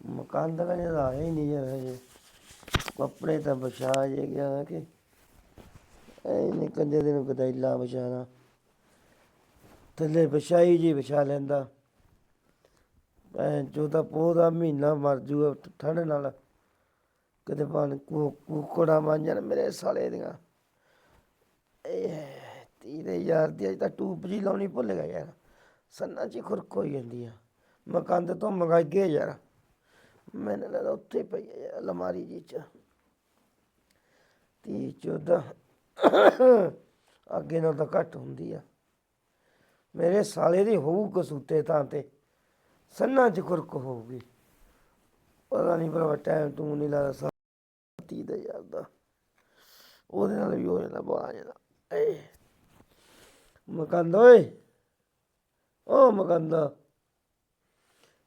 ਮਕਾਨ ਦਾ ਕਹਿੰਦੇ ਦਾ ਆਇਆ ਹੀ ਨਹੀਂ ਯਾਰ ਹਜੇ। ਕੱਪੜੇ ਤਾਂ ਵਿਛਾ ਜੇ ਗਿਆ ਕਿ। ਐ ਨਹੀਂ ਕੰਦੇ ਦੇ ਨੂੰ ਗਦੈਲਾ ਵਿਛਾਣਾ ਥੱਲੇ ਵਿਛਾਈ ਜੀ ਵਿਛਾ ਲੈਂਦਾ। ਐ ਜੋ ਤਾਂ ਪੋਦਾ ਮਹੀਨਾ ਮਰ ਜੂਗਾ ਠੰਡ ਨਾਲ। ਕਦੇ ਪਾਣ ਕੁਕੜਾ ਮਾਂਜਣ ਮੇਰੇ ਸਾਲੇ ਦੀਆਂ। ਇਹ ਤੀਰੇ ਯਾਰ ਦੀ ਅਜ ਤਾਂ ਟੂਪ ਜੀ ਲਾਉਣੀ ਭੁੱਲ ਗਿਆ ਯਾਰ। ਸੰਨਾ ਚ ਹੀ ਖੁਰਕ ਹੋਈ ਜਾਂਦੀ ਆ। ਮਕਾਨ ਤੇ ਤੋਂ ਮੰਗਾਈਏ ਯਾਰ। ਮੈਨੂੰ ਲੱਗਦਾ ਉੱਥੇ ਪਈ ਹੈ ਯਾਰ, ਅਲਮਾਰੀ ਜੀ ਚ। ਤੀ ਚੌਦਾਂ। ਅੱਗੇ ਨਾਲ ਤਾਂ ਘੱਟ ਹੁੰਦੀ ਆ। ਮੇਰੇ ਸਾਲੇ ਦੀ ਹੋਊ ਕਸੂਤੇ ਤਾਂ ਤੇ ਸੰਨਾ ਚ ਖੁਰਕ ਹੋਊਗੀ। ਪਤਾ ਨਹੀਂ ਭਰਾ ਟਾਈਮ ਤੂੰ ਨਹੀਂ ਲੱਗਦਾ ਸਾਤੀ ਦਾ ਯਾਰ ਦਾ। ਉਹਦੇ ਨਾਲ ਵੀ ਹੋ ਜਾਂਦਾ, ਬੜਾ ਜਾਂਦਾ। ਏ। ਮਕੰਦ, ਓਏ। ਓ ਮਕੰਦ,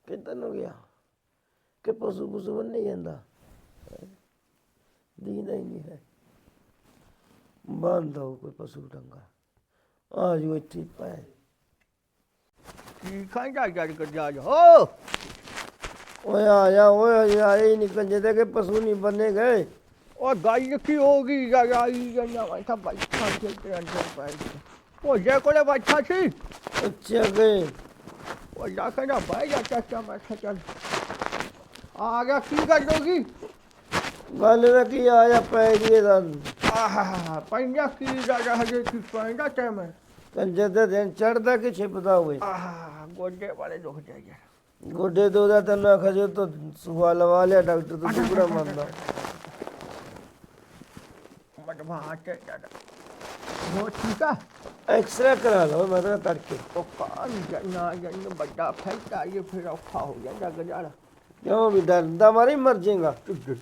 ਕਿੱਧਰ ਨੂੰ ਗਿਆ? ਕਿ ਪਸ਼ੂ ਪਸ਼ੂ ਬੰਨੇ ਜਾਂਦਾ। ਦੀਦਾ ਹੀ ਨਹੀਂ ਹੈ। ਬੰਦ ਹੋ ਕੋਈ ਪਸ਼ੂ ਡੰਗਾ। ਆ ਜੋ ਇੱਥੇ ਪੈ ਕੀ ਖਾਂਦਾ ਜੜ ਕਰ ਜਾ ਹੋ ਓਏ ਆ ਜਾ ਓਏ ਆਏ ਨਹੀਂ ਕੰਜੇ ਦੇ ਕਿ ਪਸ਼ੂ ਨਹੀਂ ਬੰਨੇ ਗਏ। ਉਹ ਗੱਲ ਕੀ ਹੋ ਗਈ ਆਈ ਜੰਨਾ ਤਾਂ ਬੈਠਾ ਤੇ ਤੇ ਅੰਦਰ ਪੈ ਉਹ ਜੇ ਕੋਲੇ ਬੈਠਾ ਸੀ। ਅੱਛਾ ਗਏ। ਉਹ ਜਾ ਕਹਿੰਦਾ ਬਾਈ ਜਾ ਚਾਚਾ ਮੈਂ ਕਿਹਾ ਚੱਲ। ਆ ਗਿਆ ਕੀ ਕਰ ਦੋਗੀ ਗੱਲ ਦਾ ਕੀ ਆਇਆ ਪੈ ਗਈ ਦਾ ਆਹਾ ਕੀ ਦਾ ਜਾ ਹਜੇ ਕੀ ਪੈਂਦਾ ਟਾਈਮ ਹੈ ਕੰਜੇ ਦੇ ਦਿਨ ਚੜਦਾ ਕਿ ਛਿਪਦਾ ਹੋਵੇ। ਆਹਾ ਗੋਡੇ ਵਾਲੇ ਦੁਖ ਜਾਈਏ ਗੋਡੇ ਦੋ ਦਾ ਤੈਨੂੰ ਖਜੋ ਤਾਂ ਸੁਆ ਲਵਾ ਲਿਆ ਡਾਕਟਰ ਤੋਂ ਟੁਕੜਾ ਮੰਨਦਾ। ਮਟਵਾ ਤੇ ਜਾਦਾ ਉਹ ਠੀਕ ਆ? ਐਕਸਰੇ ਕਰਾ ਲਓ ਮੈਂ ਤਾਂ ਤੜਕੇ। ਉਹ ਕਾਨ ਜਨਾ ਜਨ ਵੱਡਾ ਫੈਲਦਾ ਇਹ ਫਿਰ ਔਖਾ ਹੋ ਜਾਂਦਾ ਗਜਾਲਾ ਕਿਉਂ ਵੀ ਡਰਦਾ ਮਾਰੀ ਮਰ ਜਾਏਗਾ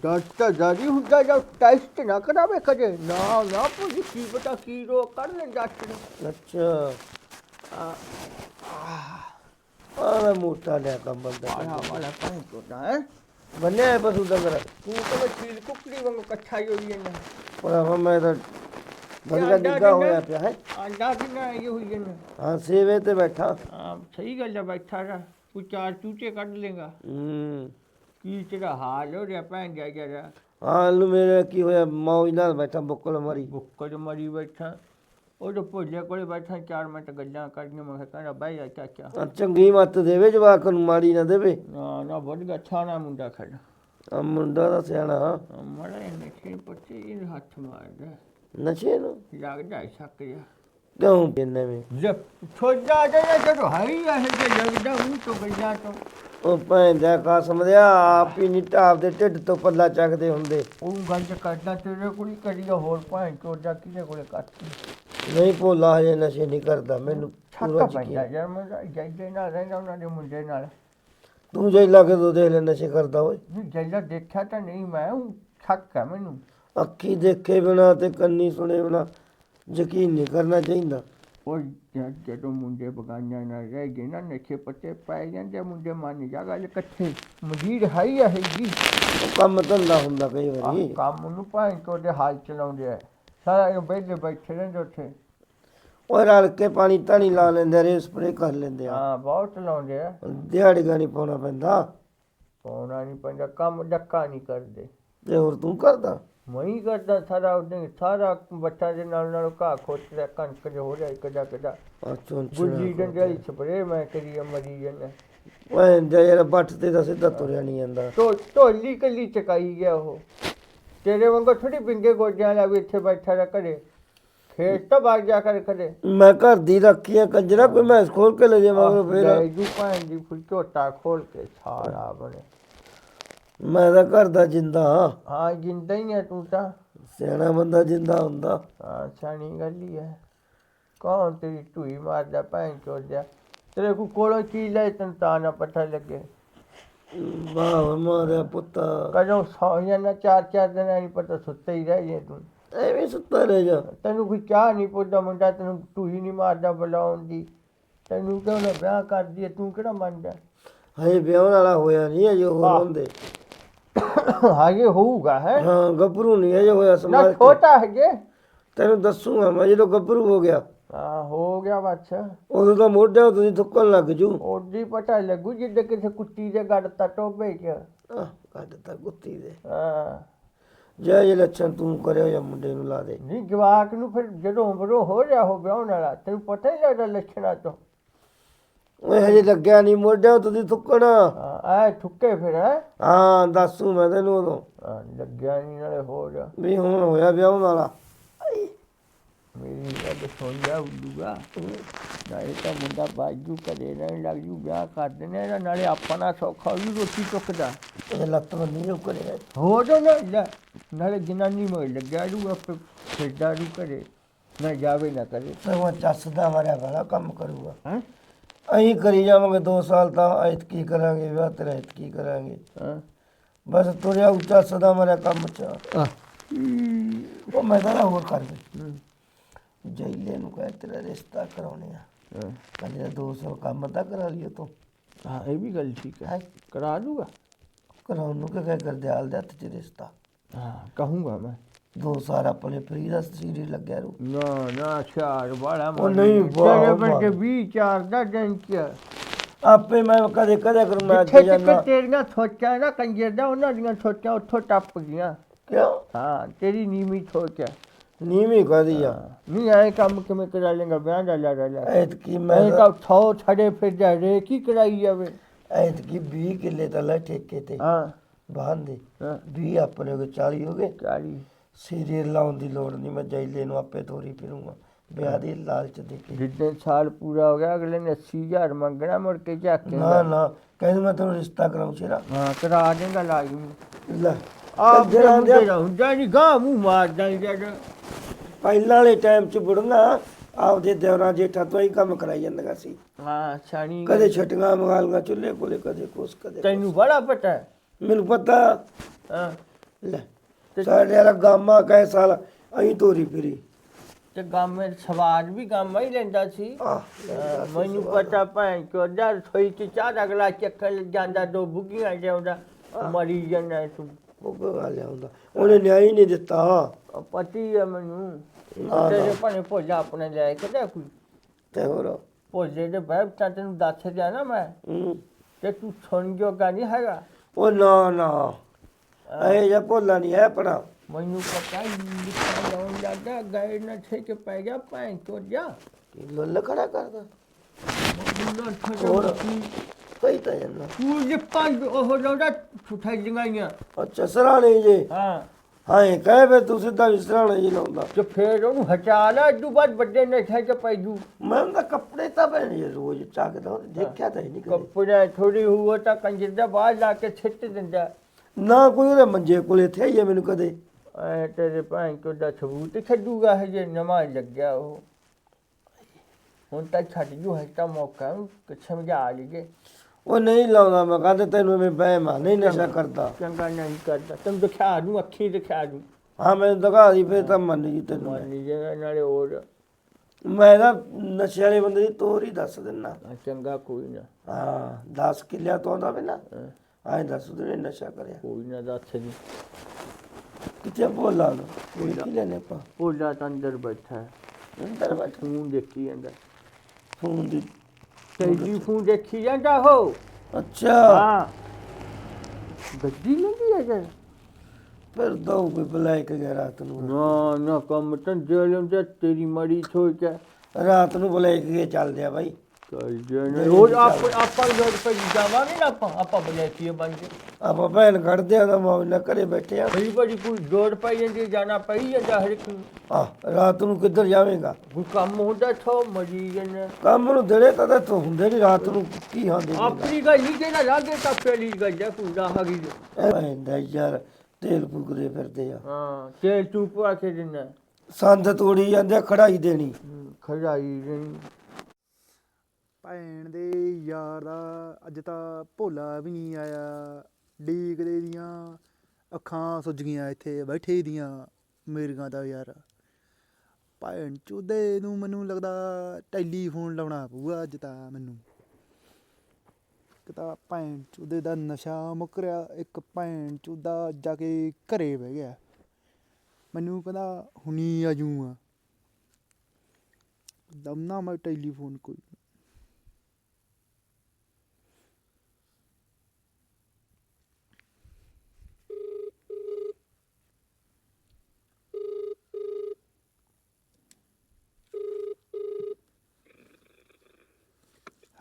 ਡਾਕਟਰ ਜਾਰੀ ਹੁੰਦਾ ਜਾਂ ਟੈਸਟ ਨਾ ਕਰਾਵੇ ਕਦੇ? ਨਾ ਨਾ ਪੁੱਛ ਕੀ ਪਤਾ ਕੀ ਰੋ ਕਰ ਲੈ ਡਾਕਟਰ ਅੱਛਾ। ਆ ਮੋਟਾ ਲਿਆ ਕੰਬਲ ਆਹ ਦਾ ਵਾਲਾ ਪਾਣੀ ਕੋਟਾ ਹੈ? ਬੰਨਿਆ ਹੈ ਪਸ਼ੂ ਡੰਗਰ ਤੂੰ ਤਾਂ ਚੀਜ਼ ਕੁਕੜੀ ਵਾਂਗ ਕੱਛਾ ਹੀ ਹੋਈ ਜਾਂਦਾ। ਪਰ ਮੈਂ ਤਾਂ ਬੰਦਾ ਡਿੱਗਾ ਹੋਇਆ ਪਿਆ ਹੈ? ਆਂਡਾ ਕਿ ਨਾ ਇਹ ਹੋਈ ਜਾਂਦਾ। ਹਾਂ ਸੇਵੇ ਤੇ ਬੈਠਾ। ਹਾਂ ਸਹੀ ਗੱਲ ਹੈ ਬੈਠਾ ਰਾ ਤੂੰ ਚਾਰ ਚੂਚੇ ਕੱਢ ਲੇਗਾ ਹੂੰ। ਕੀ ਤੇਰਾ ਹਾਲ ਹੋ ਰਿਹਾ ਭੈਣ ਜਾ ਜਰਾ? ਹਾਂ ਲੂ ਮੇਰੇ ਕੀ ਹੋਇਆ? ਮੌਜ ਨਾਲ ਬੈਠਾ ਬੁੱਕਲ ਮਰੀ। ਬੁੱਕਰ ਮਰੀ ਬੈਠਾ। ਉਹ ਤਾਂ ਭੋਲੇ ਕੋਲੇ ਬੈਠਾ ਚਾਰ ਮਿੰਟ ਗੱਲਾਂ ਕਰਨੀਆਂ ਮੈਂ ਕਿਹਾ ਕਹਿੰਦਾ ਬਹਿ ਜਾ ਚਾਚਾ। ਆ ਚੰਗੀ ਮੱਤ ਦੇਵੇ ਜਵਾਕ ਨੂੰ ਮਾੜੀ ਨਾ ਦੇਵੇ। ਨਾ ਨਾ ਵੱਡ ਗਿਆ ਛਾਣਾ ਮੁੰਡਾ ਖੜਾ। ਆ ਮੁੰਡਾ ਦਾ ਸਿਆਣਾ। ਮੜਾ ਛੇ ਪੱਤੇ ਇਹ ਹੱਥ ਮਾਰਦਾ। ਨਸ਼ੇ ਨੂੰ? ਲੱਗਦਾ ਸ਼ੱਕ ਜਾ ਜਬ ਛੋਜਾ ਜਾਇਆ ਜਦੋਂ ਹਾਈ ਆ ਹੈ ਜੇ ਲੱਗਦਾ ਉਹ ਤੋਂ ਗੱਲਾਂ ਤੋਂ। ਉਹ ਭੈਣ ਦਾ ਕਸਮ ਦਿਆ ਆਪ ਹੀ ਨੀ ਢਾਬ ਦੇ ਢਿੱਡ ਤੋਂ ਪੱਲਾ ਚੱਕਦੇ ਹੁੰਦੇ। ਉਹ ਗੱਲ ਚ ਕਰਦਾ ਤੇਰੇ ਕੋਲ ਹੀ ਕਰੀਆ ਹੋਰ ਭਾਂ ਚੋਦਾ ਕਿਹਦੇ ਕੋਲੇ ਕਰਤੀ ਨਹੀਂ ਭੋਲਾ ਹਜੇ ਨਸ਼ੇ ਨਹੀਂ ਕਰਦਾ ਮੈਨੂੰ ਪੂਰਾ ਛੱਕਾ ਪੈਂਦਾ ਯਾਰ ਮੈਂ ਜਾਈਦੇ ਨਾਲ ਰਹਿੰਦਾ ਉਹਨਾਂ ਦੇ ਮੁੰਡੇ ਨਾਲ। ਤੂੰ ਜੇ ਲਾ ਕੇ ਦੋ ਦੇਖ ਲੈ ਨਸ਼ੇ ਕਰਦਾ ਓਏ? ਨਹੀਂ ਜੈਲਾ ਦੇਖਿਆ ਤਾਂ ਨਹੀਂ ਮੈਂ ਉਹ ਛੱਕ ਹੈ ਮੈਨੂੰ। ਅੱਖੀ ਦੇਖੇ ਬਿਨਾ ਤੇ ਕੰਨੀ ਸੁਣੇ ਬਿਨਾ। ਯਕੀਨ ਨਹੀਂ ਕਰਨਾ ਚਾਹੀਦਾ। ਉਹ ਜਦ ਜਦੋਂ ਮੁੰਡੇ ਬਗਾਨਿਆਂ ਨਾਲ ਰਹਿ ਗਏ ਨਾ ਨਸ਼ੇ ਪੱਤੇ ਪੈ ਜਾਂਦੇ ਮੁੰਡੇ ਮੰਨ ਜਾ ਗੱਲ ਇਕੱਠੇ। ਮਜੀਦ ਹਾਈ ਹੈ ਜੀ ਉਹ ਕੰਮ ਧੰਦਾ ਹੁੰਦਾ ਕਈ ਵਾਰੀ। ਕੰਮ ਨੂੰ ਭਾਂ ਕੋ ਦੇ ਹਾਲ ਚਲਾਉਂਦੇ ਆ। ਸਾਰਾ ਇਹ ਬੈਠੇ ਬੈਠੇ ਰਹਿੰਦੇ ਉੱਥੇ। ਉਹ ਰਲ ਕੇ ਪਾਣੀ ਧਾਣੀ ਲਾ ਲੈਂਦੇ ਰੇ ਸਪਰੇ ਕਰ ਲੈਂਦੇ ਆ। ਹਾਂ ਬਹੁਤ ਚਲਾਉਂਦੇ ਆ। ਦਿਹਾੜੀ ਗਾਣੀ ਪਾਉਣਾ ਪੈਂਦਾ। ਪਾਉਣਾ ਨਹੀਂ ਪੈਂਦਾ ਕੰਮ ਡੱਕਾ ਨਹੀਂ ਕਰਦੇ। ਤੇ ਹੋਰ ਤੂੰ ਕਰਦਾ? ਮੈਂ ਹੀ ਕਰਦਾ ਸਾਰਾ ਉਹਦੇ ਸਾਰਾ ਬੱਚਾ ਦੇ ਨਾਲ ਨਾਲ ਘਾਹ ਖੋਤਦਾ ਕਣਕ ਦੇ ਹੋ ਰਿਹਾ ਕਦਾ ਕਦਾ ਗੁੱਜੀ ਚੁੰਚਣਾ ਡੰਡਿਆਈ ਸਪਰੇ ਮੈਂ ਕਰੀ ਮਰੀ ਜਾਂਦਾ ਓਏ ਜੇ ਬੱਠ ਤੇ ਤਾਂ ਸਿੱਧਾ ਤੁਰਿਆ ਨਹੀਂ ਜਾਂਦਾ। ਢੋ ਢੋਲੀ ਕੱਲੀ ਚਕਾਈ ਗਿਆ ਉਹ। ਤੇਰੇ ਵਾਂਗੂ ਥੋੜੀ ਬਿੰਗੇ ਗੋਡਿਆਂ ਵਾਲਾ ਵੀ ਇੱਥੇ ਬੈਠਾ ਰਿਹਾ ਕਰੇ ਖੇਤ ਤਾਂ ਬਾਗ ਜਾ ਕਰ ਕਰੇ ਮੈਂ ਘਰ ਦੀ ਰੱਖੀਆਂ ਕੰਜਰਾ ਕੋਈ ਮੈਂ ਖੋਲ ਕੇ ਲੈ ਜਾਵਾਂ ਫਿਰ। ਜੂ ਭੈਣ ਦੀ ਖੋਲ ਕੇ ਸਾਰਾ ਬਣੇ। ਮੈਂ ਤਾਂ ਘਰ ਦਾ ਜਿੰਦਾ ਹਾਂ। ਹਾਂ ਜਿੰਦਾ ਹੀ ਹੈ ਤੂੰ ਤਾਂ। ਸਿਆਣਾ ਬੰਦਾ ਜਿੰਦਾ ਹੁੰਦਾ। ਹਾਂ ਸਿਆਣੀ ਗੱਲ ਹੀ ਹੈ। ਕੌਣ ਤੇਰੀ ਢੂਈ ਮਾਰਦਾ ਭੈਣ ਚੋਦਿਆ? ਤੇਰੇ ਕੋ ਕੋਲੋਂ ਚੀਜ਼ ਲੈ ਤੈਨੂੰ ਤਾਂ ਨਾ ਪਤਾ ਲੱਗੇ ਵਾਹ ਮਾਰਿਆ ਪੁੱਤਾ। ਕਦੋਂ ਸੌ ਜਾਣਾ ਚਾਰ ਚਾਰ ਦਿਨ ਨਹੀਂ ਪਤਾ ਸੁੱਤੇ ਹੀ ਰਹਿ ਜੇ ਤੂੰ। ਐਵੇਂ ਸੁੱਤਾ ਰਹਿ ਜਾ। ਤੈਨੂੰ ਕੋਈ ਚਾਹ ਨਹੀਂ ਪੁੱਛਦਾ ਮੁੰਡਾ ਤੈਨੂੰ ਢੂਈ ਨਹੀਂ ਮਾਰਦਾ ਬੁਲਾਉਣ ਦੀ। ਤੈਨੂੰ ਕਿਉਂ ਨਾ ਵਿਆਹ ਕਰਦੀ ਤੂੰ ਕਿਹੜਾ ਮੰਨਦਾ? ਹਜੇ ਵਿਆਹਣ ਵਾਲਾ ਹੋਇਆ ਨਹੀਂ ਅਜੇ ਹੋਰ। ਹੁੰਦੇ। ਹਾਗੇ ਹੋਊਗਾ ਹੈ? ਹਾਂ ਗੱਭਰੂ ਨਹੀਂ ਅਜੇ ਹੋਇਆ ਨਾ ਸਮਾਜ ਛੋਟਾ ਹੈ ਜੇ ਤੈਨੂੰ ਦੱਸੂਗਾ ਮੈਂ ਜਦੋਂ ਗੱਭਰੂ ਹੋ ਗਿਆ। ਆ ਹੋ ਗਿਆ ਬੱਚ ਉਦੋਂ ਤਾਂ ਮੋਢਿਆਂ ਤੁਸੀਂ ਥੁੱਕਣ ਲੱਗ ਜੂ। ਉਹਦੀ ਪਤਾ ਲੱਗੂ ਜਿੱਦ ਕਿਸੇ ਕੁੱਤੀ ਦੇ ਗੱਡ ਤਾ ਟੋਬੇ ਚ। ਆਹ, ਕੱਢ ਤਾ ਗੁੱਤੀ ਦੇ। ਹਾਂ। ਜੈ ਜੇ ਲੱਛਣ ਤੂੰ ਕਰਿਓ ਜਾਂ ਮੁੰਡੇ ਨੂੰ ਲਾ ਦੇ। ਨਹੀਂ ਜਵਾਕ ਨੂੰ ਫਿਰ ਜਦੋਂ ਉਮਰੋਂ ਹੋ ਜਾ ਹੋ ਵਿਆਹਣ ਵਾਲਾ। ਤੈਨੂੰ ਪਤਾ ਹੀ ਲੱਗਦਾ ਲੱਛਣਾ ਤੋਂ। ਓਏ ਹਜੇ ਲੱਗਿਆ ਨਹੀਂ ਮੋਢਿਆਂ ਤੁਸੀਂ ਥੁੱਕਣਾ। ਆ ਠੁੱਕੇ ਫਿਰ ਹੈਂ? ਹਾਂ ਦੱਸੂ ਮੈਂ ਤੈਨੂੰ ਉਦੋਂ। ਲੱਗਿਆ ਨਹੀਂ ਨਾਲੇ ਹੋ ਜਾ। ਵੀ ਹੁਣ ਹੋਇਆ ਵਿਆਹ ਵਾਲਾ। ਮੇਰੀ ਗੱਲ ਸੁਣ ਜਾ ਉੱਡੂਗਾ ਨਾਲੇ ਤਾਂ ਮੁੰਡਾ ਬਾਜੂ ਕਰੇ ਨਾ ਲੱਗ ਜੂ ਵਿਆਹ ਕਰ ਦਿੰਦੇ ਆ ਨਾਲੇ ਆਪਣਾ ਸੌਖਾ ਵੀ ਰੋਟੀ ਚੁੱਕਦਾ। ਇਹ ਲੱਤ ਬੰਨੀ ਨੂੰ ਕਰੇ ਹੋ ਜਾ ਨਾ ਲੈ, ਨਾਲੇ ਜਨਾਨੀ ਮੋਈ ਲੱਗਿਆ ਰੂ ਆਪੇ ਫਿਰਦਾ ਰੂ ਕਰੇ ਨਾ ਜਾਵੇ ਨਾ ਕਰੇ। ਸਗੋਂ ਚੱਸਦਾ ਮਾਰਿਆ ਵਾਲਾ ਕੰਮ ਕਰੂਗਾ। ਹਾਂ? ਅਸੀਂ ਕਰੀ ਜਾਵਾਂਗੇ 2 ਸਾਲ ਤਾਂ ਐਤ ਕੀ ਕਰਾਂਗੇ ਵਿਆਹ ਤੇਰਾ ਐਤ ਕੀ ਕਰਾਂਗੇ। ਹਾਂ। ਬਸ ਤੁਰਿਆ ਉੱਚਾ ਸਦਾ ਮਾਰਿਆ ਕੰਮ ਚ। ਆ ਉਹ ਮੈਂ ਤਾਂ ਹੋਰ ਕਰ ਗਈ ਜੈਲੇ ਨੂੰ ਕਹਿ ਤੇਰਾ ਰਿਸ਼ਤਾ ਕਰਾਉਣੇ ਆ। ਕਹਿੰਦੇ 200 ਕੰਮ ਤਾਂ ਕਰਾ ਲਿਓ ਤੂੰ। ਹਾਂ ਇਹ ਵੀ ਗੱਲ ਠੀਕ ਹੈ। ਕਰਾ ਦੂਗਾ ਕਰਾਉਣ ਨੂੰ ਕਿ ਕਹਿ ਕਰਦਿਆਲ ਦੇ ਹੱਥ 'ਚ ਰਿਸ਼ਤਾ। ਹਾਂ ਕਹੂੰਗਾ ਮੈਂ। ਦੋ ਸਾਲ ਆਪਣੇ ਫਰੀ ਦਾ ਸੀਰੀ ਲੱਗਿਆ ਰੂ। ਨਾ ਨਾ ਚਾਰ ਵਾਲਾ ਉਹ ਨਹੀਂ, ਵਾਹ, ਤੇਰੇ ਵਾਹ। ਕੇ 20 ਚਾਰ ਦਾ ਦਿਨ ਚ। ਆਪੇ ਮੈਂ ਕਦੇ ਕਦੇ ਕਰੂੰ ਮੈਂ ਜਾਣਾ ਤੱਕ ਤੇਰੀਆਂ ਸੋਚਾਂ ਨਾ ਕੰਜਰ ਦਾ ਉਹਨਾਂ ਦੀਆਂ ਸੋਚਾਂ ਉੱਥੋਂ ਟੱਪ ਗਈਆਂ। ਕਿਉਂ? ਹਾਂ ਤੇਰੀ ਨੀਵੀਂ ਸੋਚ ਹੈ ਨੀਵੀਂ ਕਹਦੀ ਆ? ਨਹੀਂ ਐ ਕੰਮ ਕਿਵੇਂ ਕਰਾ ਲੇਗਾ ਵਿਆਹ ਦਾ ਲਾ ਲੈ। ਐਤ ਕੀ ਮੈਂ ਐ ਤਾਂ ਥੋ ਛੜੇ ਫਿਰ ਜਾ ਰੇ ਕੀ ਕਰਾਈ ਜਾਵੇ। ਐਤ ਕੀ 20 ਕਿੱਲੇ ਤਾਂ ਲੈ ਠੇਕੇ ਤੇ। ਹਾਂ। ਬਾਹਨ ਦੇ। ਹਾਂ। 20 ਆਪਣੇ ਕੋ 40 ਹੋ ਗਏ। ਕਾਲੀ ਸੀਰੀਅਲ ਲਾਉਣ ਦੀ ਲੋੜ ਨਹੀਂ ਮੈਂ ਜੈਲੇ ਨੂੰ ਆਪੇ ਤੋਰੀ ਫਿਰੂੰਗਾ। ਵਿਆਹ ਦੀ ਲਾਲਚ ਦੇ ਕੇ। ਜਿੱਦਾਂ ਸਾਲ ਪੂਰਾ ਹੋ ਗਿਆ ਅਗਲੇ ਨੇ 80000 ਮੰਗਣਾ ਮੁੜ ਕੇ ਝਾਕ ਕੇ ਨਾ ਨਾ ਕਹਿੰਦੇ ਮੈਂ ਤੈਨੂੰ ਰਿਸ਼ਤਾ ਕਰਾਉਂ ਸ਼ੇਰਾ। ਹਾਂ ਕਰਾ ਦੇਗਾ ਲਾਈ ਲੈ ਆਪ ਜਿਹੜਾ ਹੁੰਦਾ ਨਹੀਂ ਗਾਂ ਮੂੰਹ ਮਾਰਦਾ ਜਦ ਪਹਿਲਾਂ ਵਾਲੇ ਟਾਈਮ 'ਚ ਬੁੜਨਾ ਆਪਦੇ ਦਿਵਰਾਂ ਜੇਠਾ ਤੋਂ ਹੀ ਕੰਮ ਕਰਾਈ ਜਾਂਦੀਆਂ ਸੀ। ਹਾਂ ਛਾਣੀ ਕਦੇ ਛਟੀਆਂ ਮੰਗਾਲੀਆਂ ਚੁੱਲ੍ਹੇ ਕੋਲੇ ਕਦੇ ਕੁਛ ਕਦੇ ਤੈਨੂੰ ਬੜਾ ਪਤਾ। ਮੈਨੂੰ ਪਤਾ। ਹਾਂ। ਲੈ। ਸਾਡੇ ਵਾਲਾ ਗਾਮਾ ਕੈ ਸਾਲ ਅਹੀਂ ਤੋਰੀ ਫਿਰੀ। ਤੇ ਗਾਮੇ ਸਵਾਦ ਵੀ ਗਾਮਾ ਹੀ ਲੈਂਦਾ ਸੀ। ਆਹ ਮੈਨੂੰ ਪਤਾ ਭੈਣ ਚੋਦਾ ਰਸੋਈ ਚ ਚਾਹ ਦਾ ਗਲਾ ਚੱਕਰ ਜਾਂਦਾ ਦੋ ਬੁੱਗੀਆਂ ਜਾਉਂਦਾ ਮਰੀ ਜਾਂਦਾ ਤੂੰ। ਉਹ ਗਾ ਲਿਆਉਂਦਾ। ਉਹਨੇ ਨਿਆਂ ਹੀ ਨਹੀਂ ਦਿੱਤਾ। ਉਹ ਪਤੀ ਹੈ ਮੈਨੂੰ। ਨਾ, ਤੇਰੇ ਭਾਣੇ ਭੋਜਾ ਆਪਣੇ ਲੈ ਕੇ ਦੇ ਕੋਈ। ਤੇ ਹੋਰ? ਭੋਜੇ ਦੇ ਬੈਬ ਤਾਂ ਤੈਨੂੰ ਦੱਸ ਦਿਆ ਨਾ ਮੈਂ। ਹੂੰ। ਤੇ ਤੂੰ ਸੁਣ ਜੋਗਾ ਨਹੀਂ ਹੈਗਾ। ਉਹ ਨਾ ਨਾ। ਇਹ ਜਿਹਾ ਭੋਲਾ ਨਹੀਂ ਹੈ ਆਪਣਾ। ਮੈਨੂੰ ਪਤਾ ਹੀ ਲਿਖਾ ਜਾਉਂ ਜਾਂਦਾ ਗਏ ਨਾ ਠੇ ਕੇ ਪੈ ਗਿਆ ਭੈਣ ਚੋਦਿਆ ਕੀ ਲੁੱਲ ਖੜਾ ਕਰਦਾ। ਮੈਨੂੰ ਹੋਰ? ਕਈ ਤਾਂ ਜਾਂਦਾ ਤੂੰ ਜੇ ਪੰਜ ਉਹ ਲਾਉਂਦਾ ਠੁਠਾ ਜੰਗਾਈਆਂ। ਅੱਛਾ ਸਰਾਣੇ ਜੇ। ਹਾਂ। ਹਾਂ ਕਹੇ ਵੇ ਤੂੰ ਸਿੱਧਾ ਸਰਾਣੇ ਜੀ ਲਾਉਂਦਾ। ਤੇ ਫੇਰ ਉਹਨੂੰ ਹਟਾ ਲੈ ਤੂੰ ਬਾਅਦ ਵੱਡੇ ਨੇ ਠੇ ਕੇ ਪੈ ਜੂ। ਮੈਂ ਉਹਦਾ ਕੱਪੜੇ ਤਾਂ ਪਹਿਨੇ ਰੋਜ਼ ਚੱਕਦਾ ਦੇਖਿਆ ਤਾਂ ਨਹੀਂ ਕੱਪੜਾ ਥੋੜੀ ਹੋਊ ਤਾਂ ਕੰਜਰ ਦਾ ਬਾਹਰ ਲਾ ਕੇ ਛਿੱਟ ਦਿੰਦਾ। ਨਾ ਕੋਈ ਉਹਦੇ ਮੰਜੇ ਕੋਲੇ ਥੇ ਹੀ ਮੈਨੂੰ ਕਦੇ। ਐ ਤੇਰੇ ਭੈਣ ਚੋਦ ਦਾ ਸਬੂਤ ਛੱਡੂਗਾ ਹਜੇ ਨਵਾਂ ਲੱਗਿਆ ਉਹ। ਹੁਣ ਤਾਂ ਛੱਡ ਜੂ ਹੈ ਤਾਂ ਮੌਕਾ ਕਿ ਸਮਝਾ ਲਈਏ। ਉਹ ਨਹੀਂ ਲਾਉਂਦਾ ਮੈਂ ਕਹਿੰਦਾ ਤੈਨੂੰ ਮੈਂ ਬਹਿਮਾ ਨਹੀਂ ਨਸ਼ਾ ਕਰਦਾ। ਚੰਗਾ ਨਹੀਂ ਕਰਦਾ ਤੈਨੂੰ ਦਿਖਾ ਦੂੰ ਅੱਖੀ ਦਿਖਾ ਦੂੰ। ਹਾਂ ਮੈਨੂੰ ਦਿਖਾ ਦੀ ਫੇਰ ਤਾਂ ਮੰਨ ਗਈ ਤੈਨੂੰ ਮੈਂ। ਮੰਨ ਜੇ ਨਾਲੇ ਹੋਰ। ਮੈਂ ਨਾ ਨਸ਼ੇ ਵਾਲੇ ਬੰਦੇ ਦੀ ਤੋਰ ਹੀ ਦੱਸ ਦਿੰਨਾ। ਚੰਗਾ ਕੋਈ ਨਾ। ਹਾਂ 10 ਕਿੱਲਿਆਂ ਤੋਂ ਆਉਂਦਾ ਵੇ ਨਾ। ਹਾਂ, ਆਏ ਦੱਸ ਦੇ ਨਸ਼ਾ ਕਰਿਆ? ਕੋਈ ਨਾ ਦੱਸ ਦੀ ਕਿੱਥੇ ਬੋਲਾ ਨਾ? ਕੋਈ ਕਿੱਲੇ ਨੇ ਪਾ ਭੋਲਾ ਤਾਂ ਅੰਦਰ ਬੈਠਾ ਹੈ। ਅੰਦਰ ਬੈਠ? ਫੋਨ ਦੇਖੀ ਜਾਂਦਾ। ਫੋਨ ਦੀ ਟੈਲੀਫੋਨ ਦੇਖੀ ਜਾਂਦਾ ਹੋ ਅੱਛਾ। ਹਾਂ। ਗੱਡੀ ਨਹੀਂ ਹੈ ਜਰ ਫਿਰ ਦੋ ਕੋਈ ਬਲੈਕ ਗਿਆ ਰਾਤ ਨੂੰ। ਨਾ ਨਾ ਕੰਮ ਤਾਂ ਜੇਲ੍ਹ ਤੇ ਤੇਰੀ ਮੜੀ ਹੈ। ਰਾਤ ਨੂੰ ਬਲੈਕ ਕੇ ਚੱਲਦੇ ਆ ਬਾਈ। ਰੋਜ਼ ਆਪ ਆਪਾਂ ਲੋੜ ਪੈ ਜਾਵਾਂਗੇ ਨਾ ਆਪਾਂ? ਆਪਾਂ ਬਲੈਕੀਏ ਬਣ ਕੇ ਆਪਾਂ ਭੈਣ ਕੱਢਦੇ ਆ ਤਾਂ ਮੌਜ ਨਾਲ ਘਰੇ ਬੈਠੇ ਆ ਬੜੀ ਬੜੀ ਕੋਈ ਲੋੜ ਪੈ ਜਾਂਦੀ ਜਾਣਾ ਪਈ ਜਾਂਦਾ ਹਰ ਇੱਕ ਨੂੰ। ਆ ਰਾਤ ਨੂੰ ਕਿੱਧਰ ਜਾਵੇਂਗਾ? ਕੋਈ ਕੰਮ ਹੁੰਦਾ ਥੋ ਮਰੀ ਜਨ ਕੰਮ ਨੂੰ ਦੇਣੇ ਤਾਂ ਇੱਥੋਂ ਹੁੰਦੇ ਨਹੀਂ ਰਾਤ ਨੂੰ ਕੀ ਹਾਂਦੇ ਆਪਣੀ ਗੱਲ ਨਹੀਂ ਜਿਹੜਾ ਲਾਗੇ ਤਾਂ ਪਹਿਲੀ ਗੱਲ ਹੈ ਕੋਈ ਰਾਹ ਗਈ ਭੈਣ ਦਾ ਯਾਰ ਤੇਲ ਫੂਕਦੇ ਫਿਰਦੇ ਆ। ਹਾਂ ਤੇਲ ਕੇ ਸੰਦ ਤੋੜੀ ਜਾਂਦੇ ਆ, ਖੜਾਈ ਦੇਣੀ। ਖੜਾਈ ਨਹੀਂ ਭੈਣ ਦੇ ਯਾਰ ਦਾ ਅੱਜ ਤਾਂ ਭੋਲਾ ਵੀ ਨਹੀਂ ਆਇਆ। ਡੀਕਦੇ ਦੀਆਂ ਅੱਖਾਂ ਸੁੱਜ ਗਈਆਂ ਇੱਥੇ, ਬੈਠੇ ਦੀਆਂ ਮੇਰੀਆਂ ਦਾ ਯਾਰ। ਭੈਣ ਚੋਦੇ ਨੂੰ ਮੈਨੂੰ ਲੱਗਦਾ ਟੈਲੀਫੋਨ ਲਾਉਣਾ ਪਊਗਾ ਅੱਜ ਤਾਂ ਮੈਨੂੰ। ਇੱਕ ਤਾਂ ਭੈਣ ਚੋਦੇ ਦਾ ਨਸ਼ਾ ਮੁੱਕਰਿਆ ਇੱਕ ਭੈਣ ਚੋਦਾ ਜਾ ਕੇ ਘਰੇ ਬਹਿ ਗਿਆ। ਮੈਨੂੰ ਕਹਿੰਦਾ ਹੁਣੀ ਆ ਜੂਆਂ ਦਮਨਾ ਮੈਂ ਟੈਲੀਫੋਨ ਕੋਈ।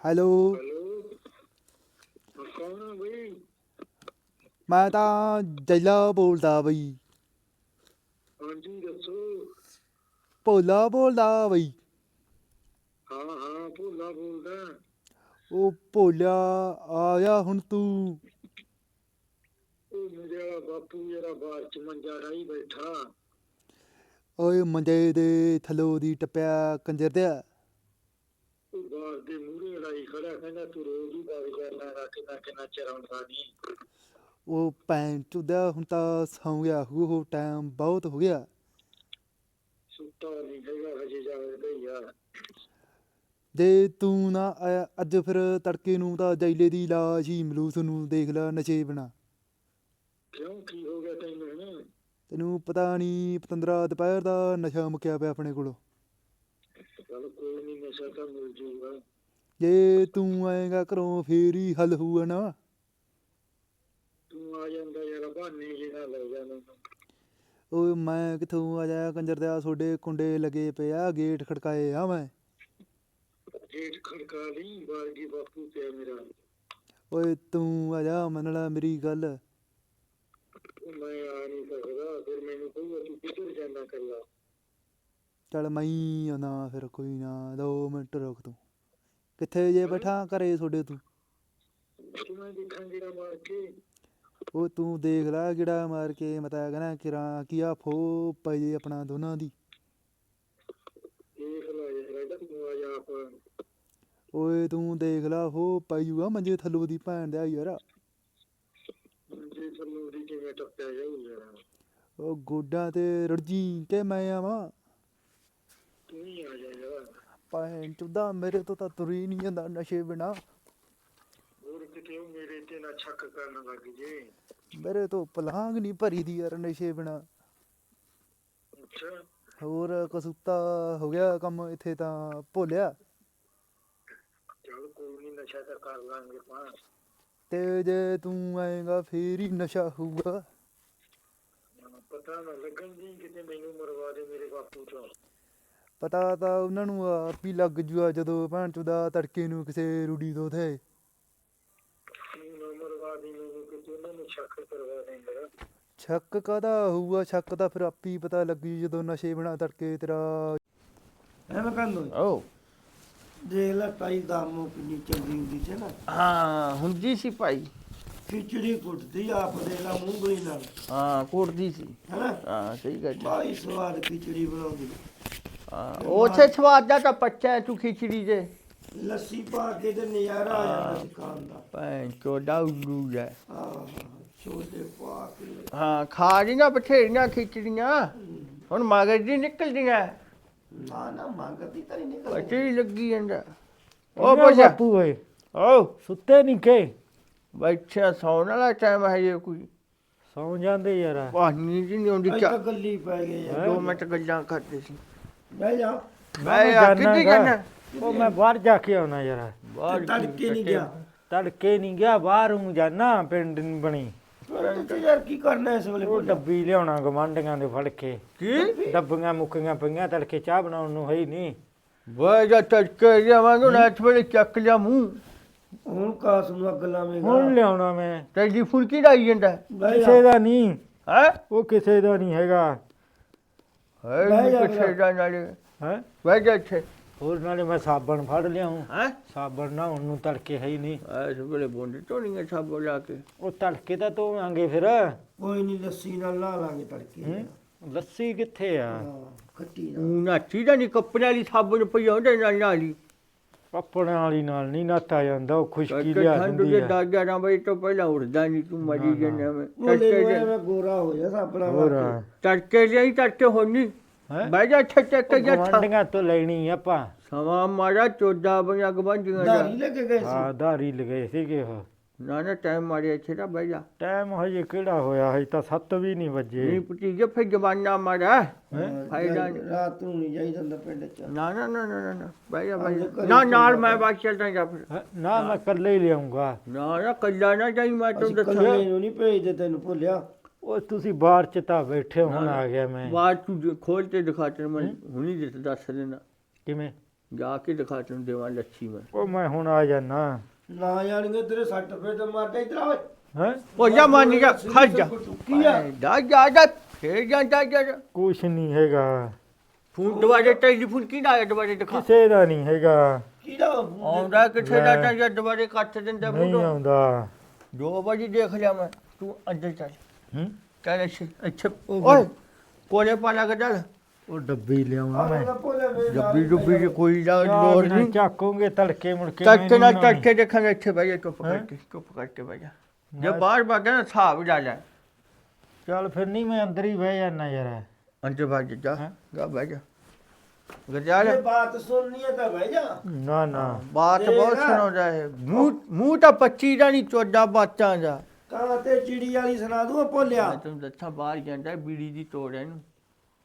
ਹੈਲੋ ਕੌਣ ਬਈ ਮੈਂ ਤਾਂ ਜੈਲਾ ਬੋਲਦਾ ਬਈ ਹਾਂਜੀ ਦੱਸੋ ਭੋਲਾ ਬੋਲਦਾ ਬਈ ਹਾਂ ਹਾਂ ਭੋਲਾ ਬੋਲਦਾ ਉਹ ਭੋਲਿਆ ਆਇਆ ਹੁਣ ਤੂੰ ਉਹ ਮੇਰੇ ਬਾਪੂ ਜਿਹੜਾ ਬਾਹਰ ਚ ਮੰਜਾ ਰਾਈ ਬੈਠਾ ਓਏ ਮੰਜੇ ਦੇ ਥੱਲੋਂ ਦੀ ਟੱਪਿਆ ਕੰਜਰ ਦਿਆ ਬਾਹਰ ਦੇ ਮੂਹਰੇ ਲਾਈ ਖੜਾ ਕਹਿੰਦਾ ਤੂੰ ਰੋਜ਼ ਹੀ ਬਾਹਰ ਕਰਨਾ ਰਾ ਕਿੰਨਾ ਕਿੰਨਾ ਚਰਾਉਂਦਾ ਨਹੀਂ ਉਹ ਭੈਣ ਚੁਦਾ ਹੁਣ ਤਾਂ ਸੌਂ ਗਿਆ ਉਹ ਟਾਈਮ ਬਹੁਤ ਹੋ ਗਿਆ। ਸੁੱਤਾ ਨਹੀਂ ਹੈਗਾ ਹਜੇ ਜਾਗਦਾ ਹੀ ਆ। ਜੇ ਤੂੰ ਨਾ ਆਇਆ ਅੱਜ ਫਿਰ ਤੜਕੇ ਨੂੰ ਤਾਂ ਜੈਲੇ ਦੀ ਲਾਸ਼ ਹੀ ਮਿਲੂ ਤੁਹਾਨੂੰ ਦੇਖ ਲੈ ਨਸ਼ੇ ਬਣਾ ਕਿਉਂ ਕੀ ਹੋ ਗਿਆ ਤੈਨੂੰ ਹੁਣ? ਤੈਨੂੰ ਪਤਾ ਨਹੀਂ ਪਤੰਦਰਾ ਦੁਪਹਿਰ ਦਾ ਨਸ਼ਾ ਮੁੱਕਿਆ ਪਿਆ ਆਪਣੇ ਕੋਲ। ਚਲ ਕੋਈ ਨਹੀਂ ਨਸ਼ਾ ਤਾਂ ਮਿਲ ਜੂਗਾ। ਜੇ ਤੂੰ ਆਏਗਾ ਘਰੋਂ ਫੇਰ ਹੀ ਹੱਲ ਹੋਊਗਾ ਨਾ। ਤੂੰ ਆ ਜਾਂਦਾ ਯਾਰ ਬਹਾਨੇ ਜੇ ਨਾਲ ਲੈ ਜਾ ਮੈਨੂੰ। ਓਏ ਮੈਂ ਕਿੱਥੋਂ ਆ ਜਾਇਆ ਕੰਜਰ ਦਿਆ ਤੁਹਾਡੇ ਕੁੰਡੇ ਲੱਗੇ ਪਏ ਆ ਗੇਟ ਖੜਕਾਏ ਆ ਮੈਂ। ਗੇਟ ਖੜਕਾ ਲਈ ਦੀ ਬਾਪੂ ਪਿਆ ਮੇਰਾ। ਓਏ ਤੂੰ ਆ ਜਾ ਮੰਨ ਲੈ ਮੇਰੀ ਗੱਲ। ਮੈਂ ਆ ਨਹੀਂ ਸਕਦਾ ਫਿਰ ਮੈਨੂੰ ਤੂੰ ਕਿੱਧਰ ਜਾਂਦਾ ਕਰਦਾ ਚੱਲ ਮੈਂ ਹੀ ਆਉਣਾ ਫਿਰ ਕੋਈ ਨਾ ਦੋ ਮਿੰਟ ਰੁਕ ਤੂੰ। ਕਿੱਥੇ ਜੇ ਬੈਠਾ ਘਰੇ ਤੁਹਾਡੇ ਤੂੰ? ਦੇਖਾਂ ਜਿਹੜਾ ਮਾਰ ਕੇ ਉਹ ਤੂੰ ਦੇਖ ਲੈ ਕਿਹੜਾ ਮਾਰ ਕੇ ਮਤਾ ਕਹਿੰਦਾ ਕਿਰਾਂ ਕੀ ਆ ਫੋ ਪਈ ਆਪਣਾ ਦੋਨਾਂ ਦੀ। ਦੇਖ ਲੈ ਯਾਰ ਇਹਦਾ ਤੂੰ ਆ ਜਾ ਆਪ। ਓਏ ਤੂੰ ਦੇਖ ਲੈ ਹੋ ਪਈ ਜੂਗਾ ਮੰਜੇ ਥੱਲੋਂ ਦੀ ਭੈਣ ਦਾ ਯਾਰ। ਜੇ ਸਾਨੂੰ ਦੀ ਕਿਵੇਂ ਟੱਪਿਆ ਜਾਊ ਯਾਰ। ਉਹ ਗੋਡਾਂ ਤੇ ਰੜਜੀ ਕਿ ਮੈਂ ਆਵਾਂ। ਤੂੰ ਹੀ ਆ ਜਾ ਯਾਰ ਭੈਣ ਚੁਦਾ ਮੇਰੇ ਤੋਂ ਤਾਂ ਤੁਰ ਹੀ ਨਹੀਂ ਜਾਂਦਾ ਨਸ਼ੇ ਬਿਨਾ। ਹੋਰ ਕਿਤੇ ਉਹ ਮੇਰੇ ਤੇ ਨਾ ਛੱਕ ਕਰਨ ਲੱਗ ਜੇ। ਮੇਰੇ ਤੋਂ ਪਲਾਂਗ ਨਹੀਂ ਭਰੀ ਦੀ ਯਾਰ ਨਸ਼ੇ ਬਿਨਾ। ਅੱਛਾ। ਹੋਰ ਕਸੂਤਾ ਹੋ ਗਿਆ ਕੰਮ ਇੱਥੇ ਤਾਂ ਭੋਲਿਆ। ਚਲ ਕੋਈ ਨਹੀਂ ਨਸ਼ਾ ਤਾਂ ਕਰ ਲਾਂਗੇ ਪਾ ਤੇ ਜੇ ਤੂੰ ਆਏਗਾ ਫੇਰ ਹੀ ਨਸ਼ਾ ਹੋਊਗਾ। ਪਤਾ ਨਾ ਲੱਗਣ ਦੀ ਕਿਤੇ ਮੈਨੂੰ ਮਰਵਾ ਦੇ ਮੇਰੇ ਬਾਪੂ ਤੋਂ। ਪਤਾ ਤਾਂ ਉਹਨਾਂ ਨੂੰ ਆਪ ਹੀ ਲੱਗ ਜੂਆ ਜਦੋਂ ਭੈਣ ਚੁਦਾ ਤੜਕੇ ਨੂੰ ਕਿਸੇ ਰੂੜੀ ਤੋਂ ਥੇ ਸ਼ੱਕ ਕਾਦਾ ਹੋਊਗਾ? ਸ਼ੱਕ ਤਾਂ ਫਿਰ ਆਪੀ ਪਤਾ ਲੱਗੀ ਜਦੋਂ ਨਸ਼ੇ ਬਣਾ ਤੜਕੇ ਤੇਰਾ ਐਵੇਂ ਕਹਿੰਦੋ ਓ ਦੇਖ ਲੈ ਤਾਈ ਦਾ ਮੂੰਹ ਕਿੰਨੀ ਚੰਗੀ ਹੁੰਦੀ ਸੀ ਨਾ। ਹਾਂ ਹੁੰਦੀ ਸੀ ਭਾਈ। ਖਿਚੜੀ ਕੁੱਟਦੀ ਆਪ ਦੇ ਲਾ ਮੂੰਗਲੀ ਨਾਲ। ਹਾਂ ਕੁੱਟਦੀ ਸੀ। ਹੈਨਾ? ਹਾਂ ਸਹੀ ਗੱਲ। ਹੈ। ਬਾਈ ਸਵਾਦ ਖਿਚੜੀ ਬਣਾਉਂਦੀ। ਉਸੇ ਸਵਾਦ ਦਾ ਤਾਂ ਪੱਚਾ ਹੈ ਤੂੰ ਖਿਚੜੀ ਦੇ। ਲੱਸੀ ਪਾ ਕੇ ਤੇ ਨਜ਼ਾਰਾ ਆ ਜਾਂਦਾ ਸੀ ਖਾਣ ਦਾ। ਭੈਣ ਚੋਦਾ ਉੱਲੂ ਹੈ ਆਹ ਛੋਲੇ ਪਾ ਕੇ। ਹਾਂ ਖਾ ਲੀਆਂ ਬਥੇਰੀਆਂ ਖਿਚੜੀਆਂ। ਹੁਣ ਮਗਰ ਦੀ ਨਿਕਲਦੀਆਂ। ਨਾ ਨਾ ਮੰਗਦੀ ਤਾਂ ਨਹੀਂ ਨਿਕਲ ਪੱਚੀ ਹੀ ਲੱਗੀ ਜਾਂਦਾ। ਉਹ ਬੋਲਿਆ ਬਾਪੂ ਓਏ। ਓ ਸੁੱਤੇ ਨਹੀਂ ਕੇ। ਬੱਚਾ ਸੌਣ ਵਾਲਾ ਟਾਈਮ ਹੈ ਜੇ ਕੋਈ। ਸੌਂ ਜਾਂਦੇ ਯਾਰ। ਪਾਣੀ ਜੀ ਨਹੀਂ ਆਉਂਦੀ ਅੱਜ ਚਾ ਗੱਲੀ ਪੈ ਗਈ ਯਾਰ। ਦੋ ਮਿੰਟ ਗੱਲਾਂ ਕਰਦੇ ਸੀ। ਬਹਿ ਜਾ। ਮੈਂ ਯਾਰ ਕਿੱਥੇ ਜਾਣਾ ਉਹ ਮੈਂ ਬਾਹਰ ਜਾ ਕੇ ਆਉਣਾ ਯਾਰ। ਬਾਹਰ ਤੜਕੇ ਨਹੀਂ ਗਿਆ। ਤੜਕੇ ਨਹੀਂ ਗਿਆ ਬਾਹਰ ਹੂੰ ਜਾਣਾ ਪਿੰਡ ਨਹੀਂ ਬਣੀ। ਪਰ ਤੇ ਯਾਰ ਕੀ ਕਰਨਾ ਇਸ ਵੇਲੇ ਉਹ ਡੱਬੀ ਲਿਆਉਣਾ ਗਵਾਂਢੀਆਂ ਦੇ ਫੜ ਕੇ? ਕੀ ਡੱਬੀਆਂ ਮੁੱਕੀਆਂ ਪਈਆਂ ਤੜਕੇ ਚਾਹ ਬਣਾਉਣ ਨੂੰ ਹੈ ਹੀ ਨਹੀਂ। ਵੇ ਜਾ ਟੱਕੇ ਜਾਵਾਂਗੇ ਨਾ ਇਸ ਵੇਲੇ ਚੱਕ ਲਿਆ ਮੂੰਹ। ਹੁਣ ਕਾਸ ਨੂੰ ਅੱਗ ਲਾਵੇਂਗਾ। ਹੁਣ ਲਿਆਉਣਾ ਮੈਂ। ਤੇਰੀ ਫੁਲਕੀ ਦਾ ਹੀ ਜਾਂਦਾ। ਕਿਸੇ ਜਾ। ਦਾ ਨਹੀਂ। ਹੈ? ਉਹ ਕਿਸੇ ਦਾ ਨਹੀਂ ਹੈਗਾ। ਹੈ ਬਹਿ ਜਾ ਕਿੱਥੇ ਦਾ ਨਾਲੇ ਹੈ? ਵੇ ਜਾ ਇੱਥੇ। ਹੋਰ ਨਾਲੇ ਮੈਂ ਸਾਬਣ ਫੜ ਲਿਆਉਂ। ਹੈ? ਸਾਬਣ ਨਾ ਹੁਣ ਨੂੰ ਤੜਕੇ ਹੈ ਹੀ ਨਹੀਂ। ਇਸ ਵੇਲੇ ਬੋਂਦੀ ਧੋਣੀਆਂ ਸਭ ਬੋਲਾ ਕੇ। ਉਹ ਤੜਕੇ ਤਾਂ ਧੋਵਾਂਗੇ ਫਿਰ। ਕੋਈ ਨਹੀਂ ਲੱਸੀ ਨਾਲ ਲਾ ਲਾਂਗੇ ਤੜਕੇ? ਲੱਸੀ ਕਿੱਥੇ ਆ? ਖੱਟੀ ਨਾਲ। ਨਾਚੀ ਦਾ ਨਹੀਂ ਕੱਪੜੇ ਵਾਲੀ ਸਾਬਣ ਪਈ ਉਹਦੇ ਨਾਲ ਨਾਲੀ ਕੱਪੜਿਆਂ ਵਾਲੀ ਨਾਲ ਨਹੀਂ ਨਾਤਾ ਜਾਂਦਾ ਉਹ ਖੁਸ਼ਕੀ ਲਿਆ ਠੰਡ ਦਿੰਦੀ ਦੇ ਆ। 10 11 ਵਜੇ ਤੋਂ ਪਹਿਲਾਂ ਉੱਠਦਾ ਨਹੀਂ ਤੂੰ ਮਰੀ ਜੰਨੇ ਮੈਂ। ਤੜਕੇ ਮੈਂ ਗੋਰਾ ਹੋ ਜਾ ਸਾਪੜਾ ਹੋਰ ਤੜਕੇ ਲਈ ਤੜਕੇ ਹੋਣੀ ਹੈ? ਬਹਿ ਜਾ ਇੱਥੇ ਟੱਕ ਜਾ ਗਵਾਂਢੀਆਂ ਤੋਂ ਲੈਣੀ ਆਪਾਂ। ਸਵਾ ਮਾਰਾ ਚੋਦਾ ਬਣਾ ਗਵਾਂਡੀਆਂ ਦਾ। ਦਾਰੀ ਲੈ ਕੇ ਗਏ ਸੀ। ਹਾਂ ਧਾਰੀ ਲਗਾਏ ਸੀਗੇ ਉਹ। ਨਾ ਨਾ ਟਾਈਮ ਮਾਰਿਆ ਇੱਥੇ ਤਾਂ ਬਹਿ ਜਾ। ਟਾਈਮ ਹਜੇ ਕਿਹੜਾ ਹੋਇਆ? ਹਜੇ ਤਾਂ 7 ਵੀ ਨਹੀਂ ਵੱਜੇ। ਨਹੀਂ ਭਤੀਜੇ ਫਿਰ ਜਵਾਨਾ ਮਾਰਾ ਫਾਇਦਾ ਨਹੀਂ। ਰਾਤ ਨੂੰ ਨਹੀਂ ਜਾਈਦਾ ਹੁੰਦਾ ਪਿੰਡ ਚ। ਨਾ ਨਾ ਨਾ ਨਾ ਨਾ, ਨਾ ਬਹਿ ਜਾ ਬਹਿ ਜਾ। ਨਾ ਨਾਲ ਮੈਂ ਬਾਅਦ ਚੱਲਦਾ ਜਾ ਫਿਰ। ਹੈਂ? ਨਾ ਮੈਂ ਇਕੱਲੇ ਹੀ ਲਿਆਉਂਗਾ। ਨਾ ਨਾ ਕੱਲਾ ਨਾ ਜਾਈ ਮੈਂ ਤੈਨੂੰ ਅਸੀਂ ਦੱਸਾਂ। ਕੱਲੇ ਨੂੰ ਨਹੀਂ ਭੇਜਦੇ ਤੈਨੂੰ ਭੁੱਲਿਆ। ਉਹ ਤੁਸੀਂ ਬਾਹਰ ਚ ਤਾਂ ਬੈਠੇ ਹੋ, ਹੁਣ ਆ ਗਿਆ ਮੈਂ। ਬਾਅਦ ਤੂੰ ਜੇ ਖੋਲ ਕੇ ਦਿਖਾ ਤੈਨੂੰ ਮੈਂ ਹੁਣੀ ਦੱਸ ਦੱਸ ਦੇਣਾ। ਕਿਵੇਂ? ਜਾ ਕੇ ਦਿਖਾ ਤੈਨੂੰ ਦੇਵਾਂ ਲੱਛੀ ਮੈਂ। ਉਹ ਮੈਂ ਹੁਣ ਆ ਜਾਣਾ ਨਾ ਜਾਣਗੇ ਤੇਰੇ ਸੱਟ ਫੇਟ ਮਾਰਦੇ ਇਧਰ ਓਏ। ਹੈ? ਉਹ ਜਾ ਮੰਨ ਜਾ ਖੜ ਜਾ। ਕੀ ਆ? ਜਾ ਜਾ ਜਾ ਫੇਰ ਜਾ ਜਾ ਜਾ ਜਾ। ਕੁਛ ਨਹੀਂ ਹੈਗਾ। ਫੋਨ ਦੁਬਾਰੇ ਟੈਲੀਫੋਨ ਕੀ ਆਇਆ ਦੁਬਾਰੇ ਦਿਖਾ। ਕਿਸੇ ਦਾ ਨਹੀਂ ਹੈਗਾ। ਕਿਹਦਾ ਆਉਂਦਾ ਕਿੱਥੇ ਦਾ ਲੈ। ਤਾਂ ਜਾਂ ਦੁਬਾਰੇ ਕੱਟ ਦਿੰਦਾ ਨਹੀਂ ਫੋਟੋ? ਆਉਂਦਾ। ਦੋ ਵਜੇ ਦੇਖ ਲਿਆ ਮੈਂ ਤੂੰ ਅੰਦਰ ਚੱਲ। ਹੂੰ? ਕਹਿੰਦਾ ਅੱਛਾ ਅੱਛਾ ਓਏ। ਕੋਲੇ ਪਾਲਾ ਕਰ ਉਹ ਡੱਬੀ ਲਿਆਉਣਾ ਮੈਂ। ਜੱਬੀ ਜੁੱਬੀ ਦੀ ਕੋਈ ਚਾਹ ਲੋੜ ਨਹੀਂ। ਚੱਕੋਗੇ ਤੜਕੇ ਮੁੜ ਕੇ ਤੜਕੇ ਨਾਲ ਤੜਕੇ ਦੇਖਾਂਗੇ ਇੱਥੇ ਜਾ ਚੁੱਪ? ਕਰਕੇ ਚੁੱਪ ਕਰਕੇ ਬਹਿ ਜਾ। ਜੇ ਬਾਹਰ ਬਾਗਾ ਨਾ ਹਿਸਾਬ ਲਾ ਲੈ ਚੱਲ ਫਿਰ ਨਹੀਂ ਮੈਂ ਅੰਦਰ ਹੀ ਬਹਿ ਜਾਣਾ ਯਾਰ। ਅੰਦਰ ਬਾਗ ਜਾ? ਜਾ ਬਹਿ ਜਾ। ਗਰਜਾਲ ਇਹ ਬਾਤ ਸੁਣਨੀ ਹੈ ਤਾਂ ਬਹਿ ਜਾ। ਨਾ ਨਾ। ਬਾਤ ਬਹੁਤ ਸੁਣਾਉਂਦਾ ਹੈ ਮੂੰਹ ਮੂੰਹ ਤਾਂ 25 ਦਾ ਨਹੀਂ 14 ਬਾਤਾਂ ਦਾ। ਕਾਂ ਤੇ ਚਿੜੀ ਵਾਲੀ ਸੁਣਾ ਦੂੰ ਭੁੱਲਿਆ। ਤੈਨੂੰ ਦੱਸਾਂ ਬਾਹਰ ਜਾਂਦਾ ਬੀੜੀ ਦੀ ਤੋੜ ਇਹਨੂੰ।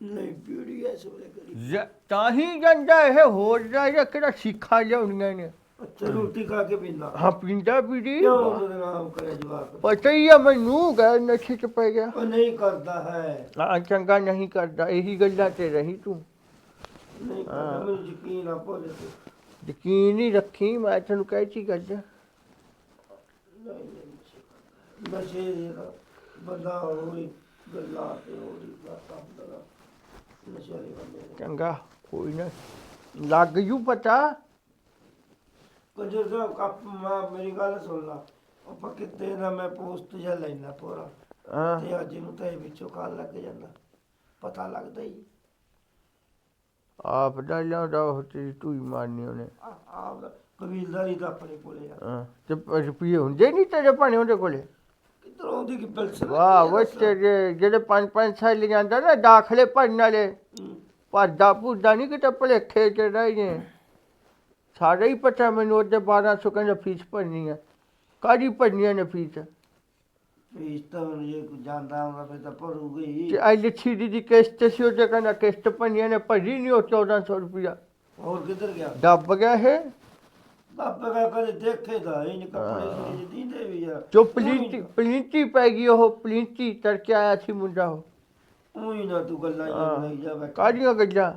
ਨਹੀਂ ਪੀੜੀ ਐ ਸੋਲੇ ਕਰੀ ਜ- ਤਾਂ ਹੀ ਜਾਂਦਾ ਇਹ ਹੋਰ ਦਾ ਜਾਂ ਕਿਹੜਾ ਸਿੱਖਾ ਲਿਆਉਣੀਆਂ ਨੇ। ਅੱਛਾ ਰੋਟੀ ਖਾ ਕੇ ਪੀਂਦਾ। ਹਾਂ ਕਿਉਂ ਉਹਦੇ ਕਰੇ ਜਵਾਬ ਪਤਾ ਹੀ ਆ ਮੈਨੂੰ ਗੈਰ ਨਸ਼ੇ ਚ ਪੈ ਗਿਆ। ਉਹ ਨਹੀਂ ਕਰਦਾ ਹੈ। ਆ ਚੰਗਾ ਨਹੀਂ ਕਰਦਾ ਇਹੀ ਗੱਲਾਂ ਤੇ ਰਹੀ ਤੂੰ। ਨਹੀਂ ਕਰਦਾ ਮੈਨੂੰ ਯਕੀਨ ਆ ਭੁੱਲ ਤੇ ਯਕੀਨ ਨਹੀਂ ਰੱਖੀ ਮੈਂ ਤੈਨੂੰ ਕਹਿ ਚੀ ਗੱਲ। ਨਹੀਂ ਨਹੀਂ ਨਸ਼ੇ ਦਾ ਬੰਦਾ ਹੋਈ ਗੱਲਾਂ ਤੇ ਹੋਈ ਬਾਤਾਂ ਦਾ ਨਸ਼ੇ ਵਾਲੇ ਬੰਦੇ ਨੇ। ਚੰਗਾ ਕੋਈ ਨਾ। ਲੱਗ ਜੂ ਪਤਾ। ਕੰਜਰ ਸਾਹਿਬ ਕੱਪ ਮਾ ਮੇਰੀ ਗੱਲ ਸੁਣ ਲਾ। ਆਪਾਂ ਕਿਤੇ ਨਾ ਮੈਂ ਪੋਸਟ ਜਾਂ ਲੈਣਾ ਪੂਰਾ। ਹਾਂ। ਤੇ ਅੱਜ ਨੂੰ ਤਾਂ ਇਹ ਵਿੱਚੋਂ ਕਾਲ ਲੱਗ ਜਾਂਦਾ। ਪਤਾ ਲੱਗਦਾ ਹੀ। ਆਪ ਦਾ ਲਿਆਉਂਦਾ ਉਹ ਤੇਰੀ ਟੂਈ ਮਾਰਨੀ ਉਹਨੇ। ਆਪ ਦਾ। ਕਬੀਲਦਾਰੀ ਤਾਂ ਆਪਣੇ ਕੋਲੇ ਆ। ਹਾਂ। ਤੇ ਪ- ਰੁਪਈਏ ਹੁੰਦੇ ਨਹੀਂ ਤੇਰੇ ਭਾਣੇ ਉਹਦੇ ਕੋਲੇ? ਕਿ ਵਾਹ ਤੇਰੇ ਜਿਹੜੇ ਪੰਜ ਪੰਜ ਸਾਲ ਲਿਆਂਦਾ ਨਾ ਦਾਖਲੇ ਭਰਨ ਵਾਲੇ ਭਰਦਾ ਭੁਰਦਾ ਨਹੀਂ ਕਿਤੇ ਭਲੇਖੇ ਚ ਰਹਿ ਗਏ ਸਾਰੇ ਹੀ ਪਤਾ ਮੈਨੂੰ ਉਹਦੇ 1200 ਕਹਿੰਦਾ ਫੀਸ ਭਰਨੀ ਆ। ਕਾਹਦੀ ਭਰਨੀ ਨੇ ਫੀਸ? ਫੀਸ ਤਾਂ ਜੇ ਜਾਂਦਾ ਫਿਰ ਤਾਂ ਭਰੂਗੀ। ਤੇ ਆਈ ਲਿਖੀ ਦੀ ਦੀ ਕਿਸ਼ਤ ਸੀ ਉਹਦੇ ਕਹਿੰਦਾ ਕਿਸ਼ਤ ਭਰਨੀ ਨੇ ਭਰੀ ਨਹੀਂ ਉਹ 1400 ਰੁਪਇਆ। ਹੋਰ ਕਿੱਧਰ ਗਿਆ? ਦੱਬ ਗਿਆ ਇਹ। ਬਾਪੇ ਕਾ ਕਦੇ ਦੇਖੇ ਤਾਂ ਇਹ ਨਹੀਂ ਕੱਪੜੇ ਸੁਣੀ ਜਿੰਦੇ ਵੀ ਆ। ਜੋ ਪਲੀਂਟੀ ਪਲੀਂਟੀ ਪੈ ਗਈ ਉਹ ਪਲੀਂਟੀ ਤੜਕੇ ਆਇਆ ਸੀ ਮੁੰਡਾ ਉਹ। ਉਹੀ ਨਾ ਤੂੰ ਗੱਲਾਂ ਹਾਂ। ਜਿਹਾ ਬਣਾਈ ਜਾ ਬੈਠਾ। ਕਾਹਦੀਆਂ ਗੱਲਾਂ?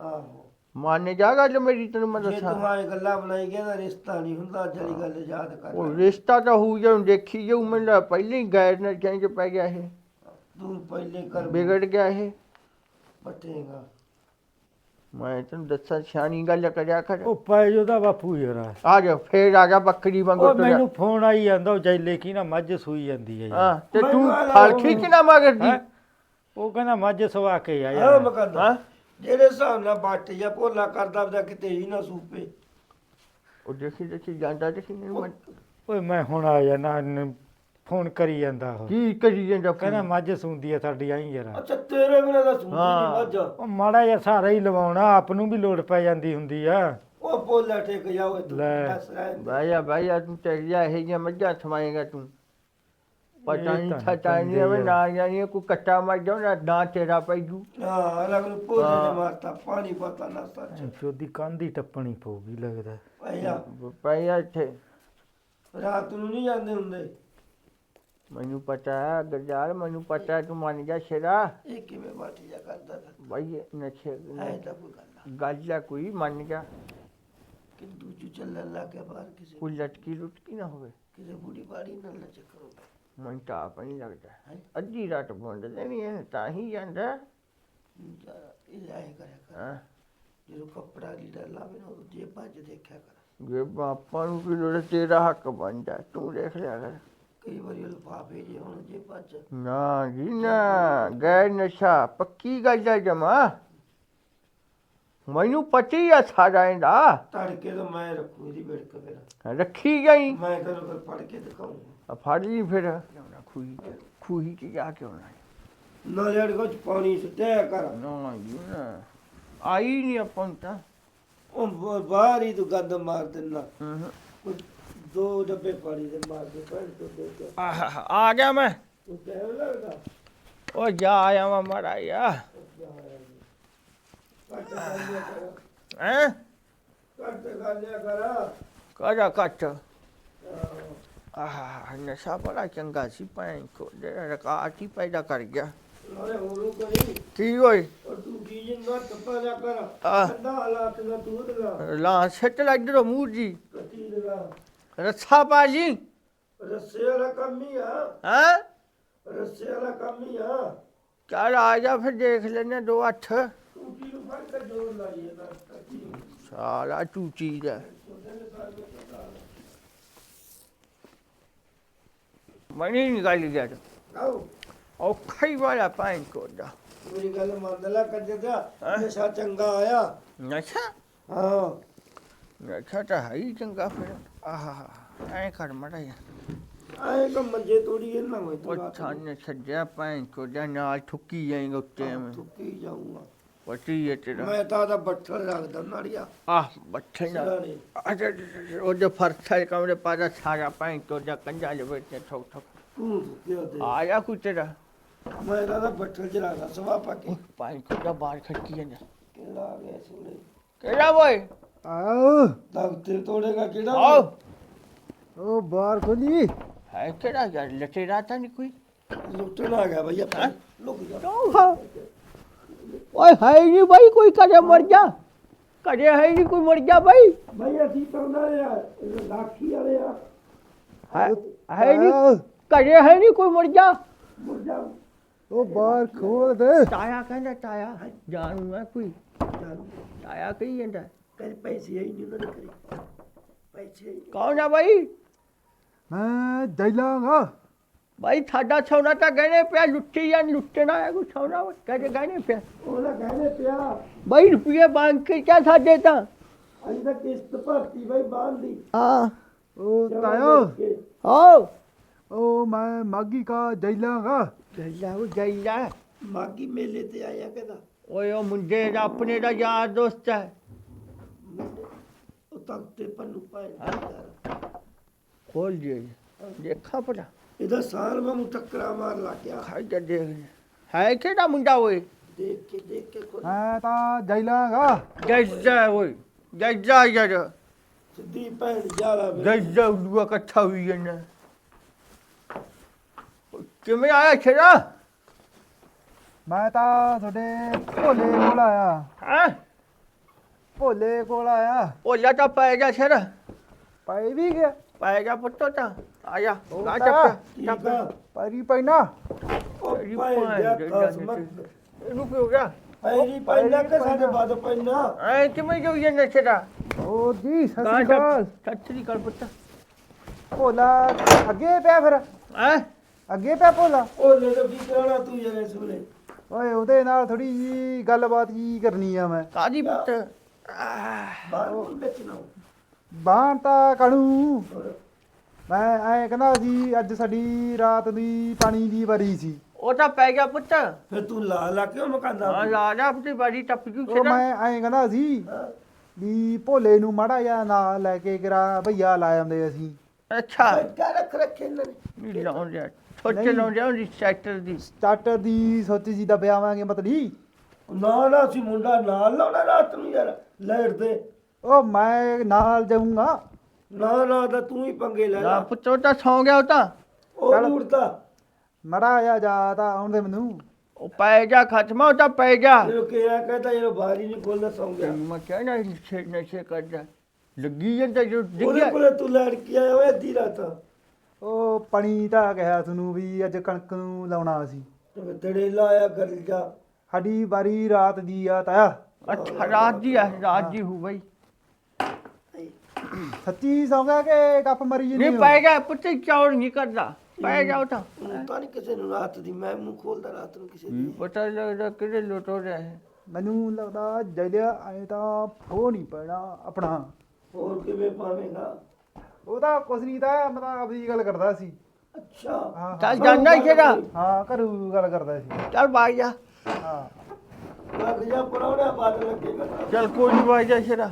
ਆਹੋ। ਮਾਨੇ ਜਾ ਗੱਲ ਮੇਰੀ ਤੈਨੂੰ ਮੈਂ ਜੇ ਦੱਸਾਂ। ਤੂੰ ਆਏ ਗੱਲਾਂ ਬਣਾਈ ਗਿਆ ਤਾਂ ਰਿਸ਼ਤਾ ਨਹੀਂ ਹੁੰਦਾ ਜਿਹੜੀ ਗੱਲ ਯਾਦ ਕਰ ਉਹ ਰਿਸ਼ਤਾ ਤਾਂ ਹੋਊ ਜਦੋਂ ਦੇਖੀ ਜਾਊ ਮੈਨੂੰ ਪਹਿਲਾਂ ਹੀ ਗੈਰ ਨਾਲ ਚ ਪੈ ਗਿਆ ਇਹ। ਤੂੰ ਪਹਿਲੇ ਕਰ ਵਿਗੜ ਗਿਆ ਇਹ। ਪਟੇਗਾ। ਮੈਂ ਤੈਨੂੰ ਦੱਸਾਂ ਸਿਆਣੀ ਗੱਲ ਕਰਿਆ ਕਰ। ਉਹ ਪੈ ਜੋਦਾ ਬਾਪੂ ਯਾਰ। ਆ ਜਾ ਫੇਰ ਆ ਗਿਆ ਬੱਕਰੀ ਵਾਂਗੂ ਉਹ ਤੁਰਿਆ। ਮੈਨੂੰ ਫੋਨ ਆਈ ਜਾਂਦਾ ਉਹ ਜੈਲੇ ਕੀ ਨਾ ਮੱਝ ਸੂਈ ਜਾਂਦੀ ਹੈ ਹਾਂ ਤੇ ਤੂੰ ਫਲ ਉਹ- ਖਿੱਚ ਨਾ ਮਗਰਦੀ ਹੈਂ? ਉਹ ਕਹਿੰਦਾ ਮੱਝ ਸਵਾ ਕੇ ਆ ਹਾਂ ਯਾਰ ਹਾਂ? ਜਿਹੜੇ ਹਿਸਾਬ ਨਾਲ ਬੱਟ ਜਾਂ ਭੋਲਾ ਕਰਦਾ ਉਹਦਾ ਕਿਤੇ ਹੀ ਨਾ ਸੂਪੇ। ਉਹ ਦੇਖੀ ਦੇਖੀ ਜਾਂਦਾ ਦੇਖੀ ਇਹਨੂੰ ਮੈਂ- ਓਏ ਮੈਂ ਹੁਣ ਆ ਜਾਣਾ ਫੋਨ ਕਰੀ ਜਾਂਦਾ ਉਹ। ਕੀ ਕਰੀ ਜਾਂਦਾ ਕਹਿੰਦਾ ਮੱਝ ਸੂੰਦੀ ਆ ਸਾਡੀ ਆਈ ਯਾਰ ਅੱਛਾ ਤੇਰੇ ਬਿਨਾਂ ਤਾਂ ਸੂਪੀ ਹਾਂ। ਨਹੀਂ ਮੱਝ। ਉਹ ਮਾੜਾ ਜਿਹਾ ਸਹਾਰਾ ਹੀ ਲਵਾਉਣਾ ਆਪ ਨੂੰ ਵੀ ਲੋੜ ਪੈ ਜਾਂਦੀ ਹੁੰਦੀ ਆ। ਉਹ ਭੋਲਾ ਟੇਕ ਜਾਓ ਤੂੰ ਲੈ। ਦੇ। ਬਾਇਆ ਬਾਇਆ ਤੂੰ ਤੇਰੀਆ ਇਹ ਜਿਹੀਆਂ ਮੱਝਾਂ ਸਮਾਏਗਾ ਤੂੰ। ਪਤਾ ਇਹ ਨਹੀਂ ਤਾਂ ਛਟਾ ਨਹੀਂ ਬੰਦੇ ਐਵੇਂ ਨਾ ਜਾਣੀ ਕੋਈ ਕੱਟਾ ਮਰ ਜਾਉ ਨਾ ਨਾ ਤੇਰਾ ਪੈਜੂ ਹਾਂ ਅਲੱਗ ਨੂੰ ਭੋਲੇ ਹਾਂ। ਨੇ ਮਾਰਤਾ ਪਾਣੀ ਪਤਾ ਨਾ ਸੱਚ। ਚੋਦੀ ਕੰਧ ਟੱਪਣੀ ਪਊਗੀ ਲੱਗਦਾ। ਭਈਆ ਪਈਆ ਇੱਥੇ। ਰਾਤ ਨੂੰ ਨਹੀਂ ਜਾਂਦੇ ਹੁੰਦੇ। ਮੈਨੂੰ ਪਤਾ ਹੈ ਗਰਜਾਲ ਮੈਨੂੰ ਪਤਾ ਹੈ ਤੂੰ ਮੰਨ ਜਾ ਸ਼ੇਰਾ। ਇਹ ਕਿਵੇਂ ਬਾਟੀ ਜਾ ਕਰਦਾ ਫਿਰ? ਬਾਈ ਨਸ਼ੇ ਐ ਤਾਂ ਕੋਈ ਗੱਲ ਨਾ। ਗੱਲ ਹੈ ਕੋਈ ਮੰਨ ਜਾ ਕਿ ਦੂਜੂ ਚੱਲਣ ਲੱਗ ਗਿਆ ਬਾਹਰ ਕਿਸੇ ਕੋਈ ਲਟਕੀ ਲੁਟਕੀ ਨਾ ਹੋਵੇ। ਕਿਸੇ ਬੁੜੀ ਬਾੜੀ ਨਾਲ ਨਾ ਚੱਕਰੋ ਮੈਨੂੰ ਤਾਂ ਆਪ ਨਹੀਂ ਲੱਗਦਾ। ਹੈਂ? ਅੱਧੀ ਰਾਤ ਬੁੰਡ ਨਹੀਂ ਹੈ ਤਾਂ ਹੀ ਜਾਂਦਾ। ਜਾ ਇਹ ਆਏ ਕਰਿਆ ਕਰ। ਹਾਂ? ਜਦੋਂ ਕੱਪੜਾ ਲੀੜਾ ਲਾਵੇ ਨਾ ਉਹ ਜੇ ਭੱਜ ਦੇਖਿਆ ਕਰ। ਜੇ ਬਾਪਾ ਨੂੰ ਕੀ ਲੋੜ ਹੈ, ਤੇਰਾ ਹੱਕ ਬਣਦਾ ਤੂੰ ਦੇਖ ਲਿਆ ਕਰ। ਕਈ ਵਾਰੀ ਉਹ ਲਿਫਾਫੇ ਜੇ ਹੁਣ ਜੇ ਭੱਜ ਨਾ ਜੀ ਨਾ ਗੈਰ ਨਸ਼ਾ ਪੱਕੀ ਗੱਲ ਹੈ ਜਮਾ। ਮੈਨੂੰ ਪਤੀ ਆ ਸਾਰਾ ਇਹਦਾ। ਤੜਕੇ ਤਾਂ ਮੈਂ ਰੱਖੂ ਇਹਦੀ ਬਿੜਕ ਫਿਰ। ਰੱਖੀ ਗਈ ਮੈਂ ਤੈਨੂੰ ਫਿਰ ਫੜ ਕੇ ਦਿਖਾਉਂਗਾ ਆ ਫੜ ਲਈ ਫਿਰ। ਖੂਹੀ ਚ ਖੂਹੀ ਚ ਜਾ ਕੇ ਆਉਣਾ ਨਾਲੇ ਅੜ ਕੋਚ ਪਾਣੀ ਸੁੱਟਿਆ ਕਰ। ਨਾ ਜੀ ਨਾ ਆਈ ਨਹੀਂ ਆਪਾਂ ਨੂੰ ਤਾਂ। ਉਹ ਬ- ਬਾਹਰ ਹੀ ਤੂੰ ਗੰਦ ਮਾਰ ਦਿੰਦਾ। ਹਮ, ਕੋਈ ਦੋ ਡੱਬੇ ਪਾਣੀ ਦੇ ਮਾਰ ਕੇ ਪੈਣ ਤੋਂ ਦੇ ਕੇ ਆਹ, ਆ ਗਿਆ ਮੈਂ। ਤੂੰ ਕਹਿ ਲੱਗਦਾ? ਉਹ ਜਾ ਆਇਆ ਮੈਂ ਮਰਾ ਯਾ ਕੱਟ ਕਰ ਹੈ? ਕੱਟ ਕਰ ਲਿਆ ਕਰ। ਕਰਾ ਕੱਟ ਆਹ। ਨਸ਼ਾ ਬੜਾ ਚੰਗਾ ਸੀ ਭੈਣ ਕੋ ਜਿਹੜਾ ਰਕਾਤੀ ਪੈਦਾ ਕਰ ਗਿਆ। ਨਾਲੇ ਹੋਰੂ ਕਰੀ ਕੀ ਹੋਈ? ਔਰ ਤੂੰ ਕੀ ਜਿੰਨਾ ਟੱਪਾ ਲਿਆ ਕਰ। ਆਹ। ਠੰਡਾ ਹਾਲਾਤ ਨਾ ਤੂੰ ਦਲਾ ਲਾ ਛੱਟ ਲੱਗ ਮੂਰ ਜੀ। ਕੱਟੀ ਦਲਾ ਰੱਛਾ ਪਾ ਜੀ ਰੱਸੇ ਵਾਲਾ ਕੰਮ ਹੀ ਆ। ਹੈ? ਰੱਸੇ ਵਾਲਾ ਕੰਮ ਹੀ ਆ। ਚੱਲ ਆ ਜਾ ਫਿਰ ਦੇਖ ਲੈਨੇ ਦੋ ਅੱਠ। ਟੂਟੀ ਨੂੰ ਫੜ ਕੇ ਜੋੜ ਲਾਈਏ ਨੂੰ। ਸਾਲਾ ਟੂਟੀ ਦਾ। ਮਣੀ ਨਿਕਾਲ ਗਿਆ ਤਾ। ਆਓ। ਔਖਾ ਹੀ ਵਾਲਾ ਭੈਣ ਕੋ ਦਾ ਮੇਰੀ ਗੱਲ ਮੰਨ ਲੈ ਕੰਜਰ ਦਾ? ਨਸ਼ਾ ਚੰਗਾ ਆਇਆ। ਨਸ਼ਾ? ਹਾਂ। ਨਸ਼ਾ ਤਾਂ ਹੈ ਹੀ ਚੰਗਾ ਫਿਰ। ਆਹ ਐ ਕਰ ਮੜਾ ਆਏ ਕੋ ਮੰਜੇ ਤੋੜੀ ਨਾ ਹੋਏ ਤੂੰ ਉਹ ਛਾਨ ਛੱਡਿਆ ਭੈਣ ਕੋ ਦਾ ਨਾਲ ਠੁੱਕੀ ਜਾਏਗਾ ਉੱਤੇ ਮੈਂ। ਤੁੱਕੀ ਜਾਊਂਗਾ। ਪਤੀ ਹੈ ਤੇਰਾ। ਮੈਂ ਤਾਂ ਦਾ ਬੱਠਲ ਰੱਖਦਾ ਨਾੜੀਆ ਆਹ ਬੱਠੇ ਨਾਲ। ਸਰਾਣੇ ਅੱਛਾ ਉਹ ਜੋ ਫਰਸ਼ਾ ਕਮਰੇ ਪਾਦਾ ਸਾਰਾ ਭੈਣ ਕੋ ਦਾ ਕੰਜਾ ਲਵੇ ਤੇ ਠੋਕ ਠੋਕ। ਤੂੰ ਕਿਉਂ ਦੇ। ਆਇਆ ਕੁ ਤੇਰਾ। ਮੈਂ ਤਾਂ ਦਾ ਬੱਠਲ ਚ ਰੱਖਦਾ ਸਵਾ ਪਾ ਕੇ। ਭੈਣ ਕੋ ਦਾ ਬਾਹਰ ਖੜਕੀ ਜਾਂਦਾ। ਕਿਹੜਾ ਆ ਗਿਆ ਸੁਣੇ ਕਿਹੜਾ ਬੋਏ ਆਓ। ਦਫ਼ਤਰ ਤੋੜੇਗਾ ਕਿਹੜਾ ਆਓ। ਉਹ ਬਾਹਰ ਖੋਲੀ ਹੈ ਕਿਹੜਾ ਯਾਰ ਲਟੇਰਾ ਤਾਂ ਨਹੀਂ ਕੋਈ? ਲੁੱਟਣ ਆ ਗਿਆ ਭਈਆ ਹੈਂ? ਲੁਕ ਜਾ। ਓਏ ਹੈ ਨਹੀਂ ਭਾਈ ਕੋਈ ਕਦੇ ਮਰ ਜਾ। ਕਦੇ ਹੈ ਨਹੀਂ ਕੋਈ ਮਰ ਜਾ ਭਾਈ ਭਈ ਅਸੀਂ ਤਾਂ ਉਹਨਾਂ ਦੇ ਆ, ਲਾਖੀ ਵਾਲੇ ਆ। ਹੈ ਹੈ ਨਹੀਂ ਕਦੇ ਹੈ ਨਹੀਂ ਕੋਈ ਮਰ ਜਾ। ਮੁਰ ਜਾ। ਉਹ ਬਾਹਰ ਖੋਲ ਦੇ। ਤਾਇਆ ਕਹਿੰਦਾ ਤਾਇਆ ਜਾਣੂ ਮੈਂ ਕੋਈ? ਤਾਇਆ ਕਹੀ ਜਾਂਦਾ। ਕਰ ਪੈਸੇ ਆਈ ਨਹੀਂ ਉਹਨਾਂ ਦੇ ਕਰੀ। ਪੈਸੇ ਆਈ ਨੀ। ਕੌਣ ਆ ਭਾਈ ਮੈਂ ਜੈਲਾਂਗਾ ਭਾਈ ਸਾਡਾ ਸੋਨਾ ਤਾਂ ਗਹਿਣੇ ਪਿਆ ਲੁੱਟੀ ਜਾਂ ਲੁੱਟਣਾ ਹੈ ਕੋਈ ਸੋਨਾ ਕਦੇ ਗਹਿਣੇ ਪਿਆ? ਉਹਦਾ ਕਹਿੰਦੇ ਪਿਆ। ਭਾਈ ਰੁਪਏ ਮੰਗ ਕੇ ਕਿਆ ਸਾਡੇ ਤਾਂ। ਅਸੀਂ ਤਾਂ ਕਿਸ਼ਤ ਭਰਤੀ ਬਈ ਬਾਂਧ ਦੀ। ਹਾਂ। ਉਹ ਕੇ। ਆਓ। ਉਹ ਮੈਂ ਮਾਗੀ ਕਾ ਜੈਲਾਂਗਾ ਜੱਲਾ ਉਹ ਜੱਲਾ। ਮਾਗੀ ਮੇਲੇ ਤੇ ਆਇਆ ਕਹਿੰਦਾ। ਓਏ ਉਹ ਮੁੰਡੇ ਦਾ ਆਪਣੇ ਦਾ ਯਾਰ ਦੋਸਤ ਹੈ। ਉਹ ਤੱਕ ਤੇ ਪੰਨੂ ਪਾਏ ਖੋਲ ਜੀ। ਦੇਖਾ ਪੜਾ ਇਹਦਾ ਸਾਲ ਮੈਂ ਟੱਕਰਾ ਮਾਰ ਲਾ ਗਿਆ ਖਾਈ ਜਾ ਦੇਖ ਹੈ ਕਿਹੜਾ ਮੁੰਡਾ ਓਏ? ਦੇਖ ਕੇ ਦੇਖ ਕੇ ਕੋਈ ਮੈਂ ਤਾਂ ਜੈਲਾਂਗਾ ਜੱਜਾ ਓਏ ਜੱਜਾ ਯਾਰ। ਸਿੱਧੀ ਭੈਣ ਜਾਲਾ ਜੱਜਾ ਉਲੂਆ ਇਕੱਠਾ ਹੋਈ ਜਾਂਦਾ। ਕਿਵੇਂ ਆਇਆ ਛੇੜਾ ਮੈਂ ਤਾਂ ਤੁਹਾਡੇ ਭੋਲੇ ਕੋਲ ਆਇਆ। ਹਾਂ? ਭੋਲੇ ਕੋਲ ਆਇਆ। ਉਹ ਤਾਂ ਪੈ ਗਿਆ ਛੇੜਾ ਪਾਈ ਵੀ ਗਿਆ। ਪੈ ਗਿਆ ਪੁੱਤੋ ਤਾਂ। ਆਇਆ ਉਹ ਗਾ ਤਾਂ ਚੱਪ ਠੀਕ ਚੱਪ ਆ। ਪਰੀ ਪੈਣਾ। ਉਹ ਤੇਰੀ ਭੈਣ ਜਾ ਦੇ ਇਹਨੂੰ ਕੀ ਹੋ ਗਿਆ? ਪੈਰੀ ਪੈਣਾ ਕਿ ਸਾਡੇ ਬਾਦ ਪੈਣਾ? ਐ ਕਿਵੇਂ ਜੋ ਜਾਂਦਾ ਛੇੜਾ ਉਹ ਜੀ ਸਤਿ ਸ਼੍ਰੀ ਅਕਾਲ। ਚੱਪ ਪੁੱਤ। ਭੋਲਾ ਅੱਗੇ ਪਿਆ ਫਿਰ। ਐ ਅੱਗੇ ਪਿਆ ਭੋਲਾ। ਉਹ ਲੈ ਲੋ ਕੀ ਕਰਾਉਣਾ ਤੂੰ ਜਰੇ ਸੁਣੇ ਓਏ ਉਹਦੇ ਨਾਲ ਥੋੜੀ ਜੀ ਗੱਲਬਾਤ ਕੀ ਕਰਨੀ ਆ ਮੈਂ। ਕਾਦੀ ਪੁੱਤ? ਬਾਹਰ ਨੂੰ ਵੇਚਣਾ ਤਾਂ ਕਣੂ ਮੈਂ ਐ ਕਹਿੰਦਾ ਸੀ ਅੱਜ ਸਾਡੀ ਰਾਤ ਦੀ ਪਾਣੀ ਦੀ ਵਾਰੀ ਸੀ। ਉਹ ਤਾਂ ਪੈ ਗਿਆ ਪੁੱਤ। ਫਿਰ ਤੂੰ ਲਾ ਲਾ ਕਿਉਂ ਮਕਾਂਦਾ ਹਾਂ ਲਾ ਜਾ ਆਪਣੀ ਬਾੜੀ ਟੱਪ ਜੂ ਉਹ ਮੈਂ ਐ ਕਹਿੰਦਾ ਸੀ ਵੀ ਭੋਲੇ ਨੂੰ ਮਾੜਾ ਜਿਹਾ ਨਾਲ ਲੈ ਕੇ ਕਰਾ ਭਈਆ ਲਾ ਜਾਂਦੇ ਅਸੀਂ। ਅੱਛਾ। ਕਿਆ ਰੱਖ ਰੱਖੇ ਇਹਨਾਂ ਨੇ। ਲਾਉਂ ਜਾ ਛੋਟੇ ਨਹੀਂ। ਲਾਉਂ ਜਾ ਉਹਦੀ ਸੈਕਟਰ ਦੀ। ਸਟਾਰਟਰ ਦੀ ਸੋਚੀ ਸੀ ਦਬਿਆਵਾਂਗੇ ਮਤਲਬ ਨਾ ਨਾ ਸੀ ਮੁੰਡਾ ਨਾਲ ਲਾਉਣਾ ਰਾਤ ਨੂੰ ਯਾਰ ਲੈਟ ਤੇ ਉਹ ਮੈਂ ਨਾਲ ਜਾਊਂਗਾ। ਨਾ ਨਾ ਤਾਂ ਤੂੰ ਹੀ ਪੰਗੇ ਲੈ ਨਾ ਲਾ ਪੁੱਤ ਤਾਂ ਸੌਂ ਗਿਆ ਉਹ ਤਾਂ। ਉਹ ਚੱਲ। ਉੜਦਾ ਮੜਾ ਜਾ ਜਾ ਤਾਂ ਆਉਣ ਦੇ ਮੈਨੂੰ। ਉਹ ਪੈ ਗਿਆ ਖਤਮਾ ਉਹ ਤਾਂ ਪੈ ਗਿਆ। ਇਹ ਕਿਹਾ ਕਹਿੰਦਾ ਇਹ ਬਾਰੀ ਨਹੀਂ ਖੋਲਦਾ ਸੌਂ ਗਿਆ। ਮੈਂ ਕਹਿਣਾ ਨਸ਼ੇ ਨਸ਼ੇ ਕਰਦਾ ਲੱਗੀ ਜਾਂਦਾ ਜੋ ਉਹਦੇ ਡਿੱਗਿਆ ਕੋਲੇ ਤੂੰ ਲੜ ਕੇ ਆਇਆ ਓਏ ਅੱਧੀ ਰਾਤ? ਉਹ ਪਣੀ ਤਾਂ ਕਿਹਾ ਤੁਹਾਨੂੰ ਵੀ ਅੱਜ ਕਣਕ ਨੂੰ ਲਾਉਣਾ ਸੀ। ਤੇ ਤੇੜੇ ਲਾਇਆ ਕਰ ਜਾ। ਸਾਡੀ ਵਾਰੀ ਰਾਤ ਦੀ ਆ ਤਾਇਆ। ਅੱਛਾ ਰਾਤ ਦੀ ਆ ਰਾਤ ਦੀ ਹੂ ਬਈ। ਸੱਚੀ ਸੌਂ ਗਿਆ ਕਿ ਗੱਪ ਮਰੀ ਜੀ ਨਹੀਂ ਪੈ ਗਿਆ ਪੁੱਤ ਚੌੜ ਨਹੀਂ ਕਰਦਾ। ਪੈ ਜਾ ਉਹ ਤਾਂ। ਤਾਂ ਨਹੀਂ ਕਿਸੇ ਨੂੰ ਰਾਤ ਦੀ ਮੈਂ ਮੂੰਹ ਖੋਲਦਾ ਰਾਤ ਨੂੰ ਕਿਸੇ ਦੀ। ਪਤਾ ਲੱਗਦਾ ਕਿਹੜੇ ਲੋਟੋ ਰਿਹਾ ਹੈ ਮੈਨੂੰ ਲੱਗਦਾ ਜਲਿਆ ਐ ਤਾਂ ਫੋ ਨਹੀਂ ਪੈਣਾ ਆਪਣਾ। ਹੋਰ ਕਿਵੇਂ ਪਾਵੇਂਗਾ ਉਹ ਤਾਂ ਕੁਛ ਨਹੀਂ ਤਾਂ ਮੈਂ ਤਾਂ ਆਪਦੀ ਗੱਲ ਕਰਦਾ ਸੀ। ਅੱਛਾ। ਹਾਂ ਚੱਲ ਜਾਣਾ ਕਿਹੜਾ ਹਾਂ ਘਰੂ ਗੱਲ ਕਰਦਾ ਸੀ। ਚੱਲ ਬਾਈ ਜਾ ਹਾਂ। ਲੱਗ ਜਾ ਪਰੌਣਿਆ ਬਾਦ ਲੱਗੇਗਾ। ਤਾਂ। ਚੱਲ ਕੋਈ ਨਹੀਂ ਬਾਈ ਜਾ ਸ਼ਰਾ।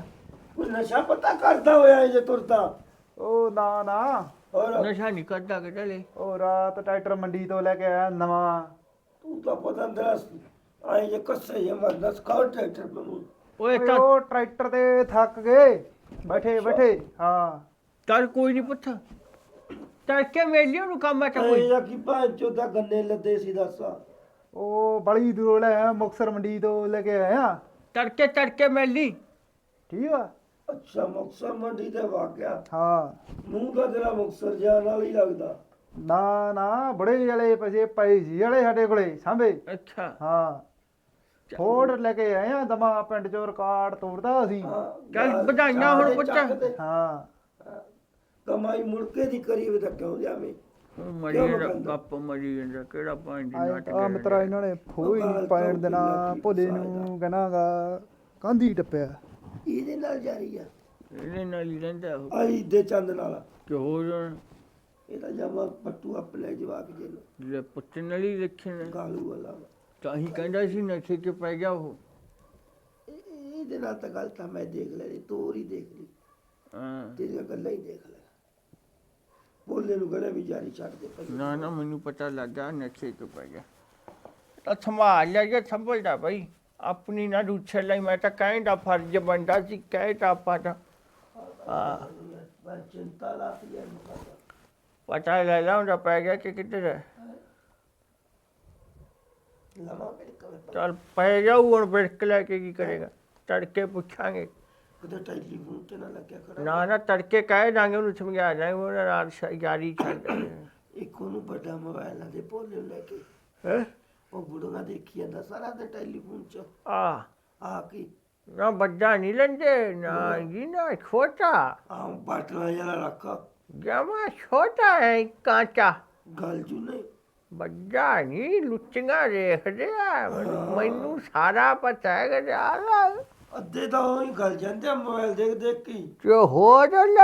ਕੋਈ ਨਸ਼ਾ ਪਤਾ ਕਰਦਾ ਹੋਇਆ ਇਹ ਜੇ ਤੁਰਦਾ। ਉਹ ਨਾ ਨਾ। ਹੋਰ? ਨਸ਼ਾ ਨਹੀਂ ਕਰਦਾ ਕਿ ਚਲੇ ਉਹ ਰਾਤ ਟਰੈਕਟਰ ਮੰਡੀ ਤੋਂ ਲੈ ਕੇ ਆਇਆ ਨਵਾਂ। ਤੂੰ ਤਾਂ ਪਤਾ ਦਰਸ ਆਏ ਜੇ ਕੱਸੇ ਜੇ ਮਰਦਾ ਸਕਾਉਟ ਟਰੈਕਟਰ ਨੂੰ ਓਏ ਓਏ ਤਾਂ ਉਹ ਟਰੈਕਟਰ ਤੇ ਥੱਕ ਗਏ। ਬੈਠੇ ਬੈਠੇ। ਹਾਂ। ਚੱਲ ਕੋਈ ਨਹੀਂ ਪੁੱਛ ਤੜਕੇ ਮੇਲਿਓ ਨੂੰ ਕੰਮ ਆ ਤਾਂ ਕੋਈ। ਜਾਂ ਕੀ ਭਾਂ ਚੋਦਾ ਗੰਨੇ ਲੱਦੇ ਸੀ ਦੱਸਾ। ਉਹ ਬੜੀ ਦੂਰੋਂ ਲੈ ਆਇਆ ਮੁਕਸਰ ਮੰਡੀ ਤੋਂ ਲੈ ਕੇ ਆਇਆ। ਤੜਕੇ ਤੜਕੇ ਮੇਲੀ ਠੀਕ ਆ? ਅੱਛਾ ਮੁਕਸਰ ਮੰਡੀ ਤੇ ਵਾਕਿਆ? ਹਾਂ। ਮੂੰਹ ਦਾ ਤੇਰਾ ਮੁਕਸਰ ਜਾਣ ਨਾਲ ਹੀ ਲੱਗਦਾ। ਨਾ ਨਾ ਬੜੇ ਵਾਲੇ ਪੈਸੇ ਪਏ ਸੀ ਵਾਲੇ ਸਾਡੇ ਕੋਲੇ ਸਾਂਭੇ। ਅੱਛਾ। ਹਾਂ। ਫੋੜ ਲੈ ਕੇ ਆਏ ਆ ਦਮਾ ਪਿੰਡ ਚੋਂ ਰਿਕਾਰਡ ਤੋੜਦਾ ਸੀ ਹਾਂ, ਚੱਲ ਗਾਲ ਵਧਾਈਆਂ ਹੁਣ ਚਾਰੇ ਪੁੱਤ। ਚੱਕ ਤੇ ਹਾਂ। ਕਮਾਈ ਮੁੜਕੇ ਦੀ ਕਰੀ ਵੀ ਤਾਂ ਕਿਉਂ ਜਾਵੇਂ? ਮਰੀ ਜਾਂਦਾ? ਗੱਪ ਮਰੀ ਜਾਂਦਾ ਕਿਹੜਾ ਪਾਣੀ ਦੀ ਨਾਟਕ ਆ ਮਿੱਤਰਾ ਇਹਨਾਂ ਨੇ ਖੋਈ ਗਾਲ ਪੈਣ ਦੇਣਾ ਭੋਲੇ। ਨੂੰ ਕਹਨਾਗਾ ਕੰਧੀ ਟੱਪਿਆ। ਇਹਦੇ ਨਾਲ ਜਾਰੀ ਆ। ਇਹਦੇ ਨਾਲ ਹੀ ਰਹਿੰਦਾ ਉਹ। ਆਈ ਦੇ ਚੰਦ ਨਾਲ ਕਿ ਹੋ ਜਾਣ ਇਹਦਾ ਜਮਾ ਪੱਟੂ ਆਪਣੇ ਜਵਾਕ ਜੇ ਨੂੰ। ਲੈ ਪੁੱਤ ਨਾਲ ਹੀ ਰੱਖਣਾ ਗਾਲੂ ਵਾਲਾ ਤਾਂ ਹੀ ਕਹਿੰਦਾ ਸੀ ਨਸ਼ੇ 'ਚ ਪੈ ਗਿਆ ਉਹ। ਇਹ- ਇਹਦੇ ਨਾਲ ਤਾਂ ਗੱਲ ਤਾਂ ਮੈਂ ਦੇਖ ਲੈਣੀ ਤੋਰ ਹੀ ਦੇਖ ਲਈ। ਹਾਂ। ਤੇਰੀਆਂ ਗੱਲਾਂ ਹੀ ਦੇਖ ਲੈ। ਬੋਲੇ ਨੂੰ ਗਲੇ ਵੀ ਜਾਰੀ ਛੱਡ ਦੇ ਭਾਈ। ਨਾ ਨਾ ਮੈਨੂੰ ਪਤਾ ਲੱਗਾ ਨਸ਼ੇ 'ਚ ਪੈ ਗਿਆ। ਤਾਂ ਸੰਭਾਲ ਲਿਆ ਜੇ ਸੰਭਲਦਾ ਭਾਈ। ਆਪਣੀ ਨਾ ਰੁੱਛੇ ਲਈ ਮੈਂ ਤਾਂ ਕਹਿੰਦਾ ਫਰਜ਼ ਬੰਦਾ ਸੀ ਕਹਿਤਾ ਆਪਾਂ ਤਾਂ। ਹਾਂ। ਮੈਂ ਚਿੰਤਾ ਲਾਤੀ ਹੈ ਨੂੰ ਪਤਾ ਲੈ ਲਾਉਂਦਾ ਪੈ ਗਿਆ ਕਿ ਕਿੱਧਰ ਹੈ ਚੱਲ ਪੈ ਜਾਊ ਹੁਣ ਬਿਰਕ ਲੈ ਕੇ ਕੀ ਕਰੇਗਾ? ਤੜਕੇ ਪੁੱਛਾਂਗੇ। ਕਿਤੇ ਟੈਲੀਫੋਨ ਤੇ ਨਾ ਲੱਗਿਆ ਨਾ ਨਾ ਤੜਕੇ ਕਹਿ ਦਾਂਗੇ ਉਹਨੂੰ ਸਮਝਾ ਦਾਂਗੇ ਉਹਨਾਂ ਨਾਲ ਸ- ਛੱਡ ਇੱਕ ਉਹਨੂੰ ਵੱਡਾ ਮੋਬਾਈਲ ਦੇ ਭੋਲੇ ਨੂੰ ਲੈ ਕੇ। ਹੈ? ਉਹ ਬੁੜਗਾ ਦੇਖੀ ਜਾਂਦਾ ਸਾਰਾ ਦਿਨ ਟੈਲੀਫੋਨ 'ਚ। ਆ। ਆ ਕੀ। ਨਾ ਵੱਡਾ ਨਹੀਂ ਲੈਂਦੇ ਨਾ ਜੀ ਨਾ ਛੋਟਾ। ਆ ਬਾਟਲਾ ਜਲਾ ਰੱਖਾ। ਜਮਾ ਛੋਟਾ ਹੈ ਕਾਂਚਾ ਗੱਲ ਜੂ ਨਹੀਂ ਵੱਡਾ ਨਹੀਂ ਲੁੱਚੀਆਂ ਦੇਖਦੇ ਆ। ਮੈਨੂੰ- ਮੈਨੂੰ ਸਾਰਾ ਪਤਾ ਹੈ ਕਿ ਯਾਰ ਅੱਧੇ ਤਾਂ ਉਹੀ ਗੱਲ ਜਾਂਦੇ ਆ ਮੋਬਾਈਲ ਦੇਖ ਦੇਖ ਕੇ ਹੀ। ਜੋ ਹੋ ਜਾਂਦਾ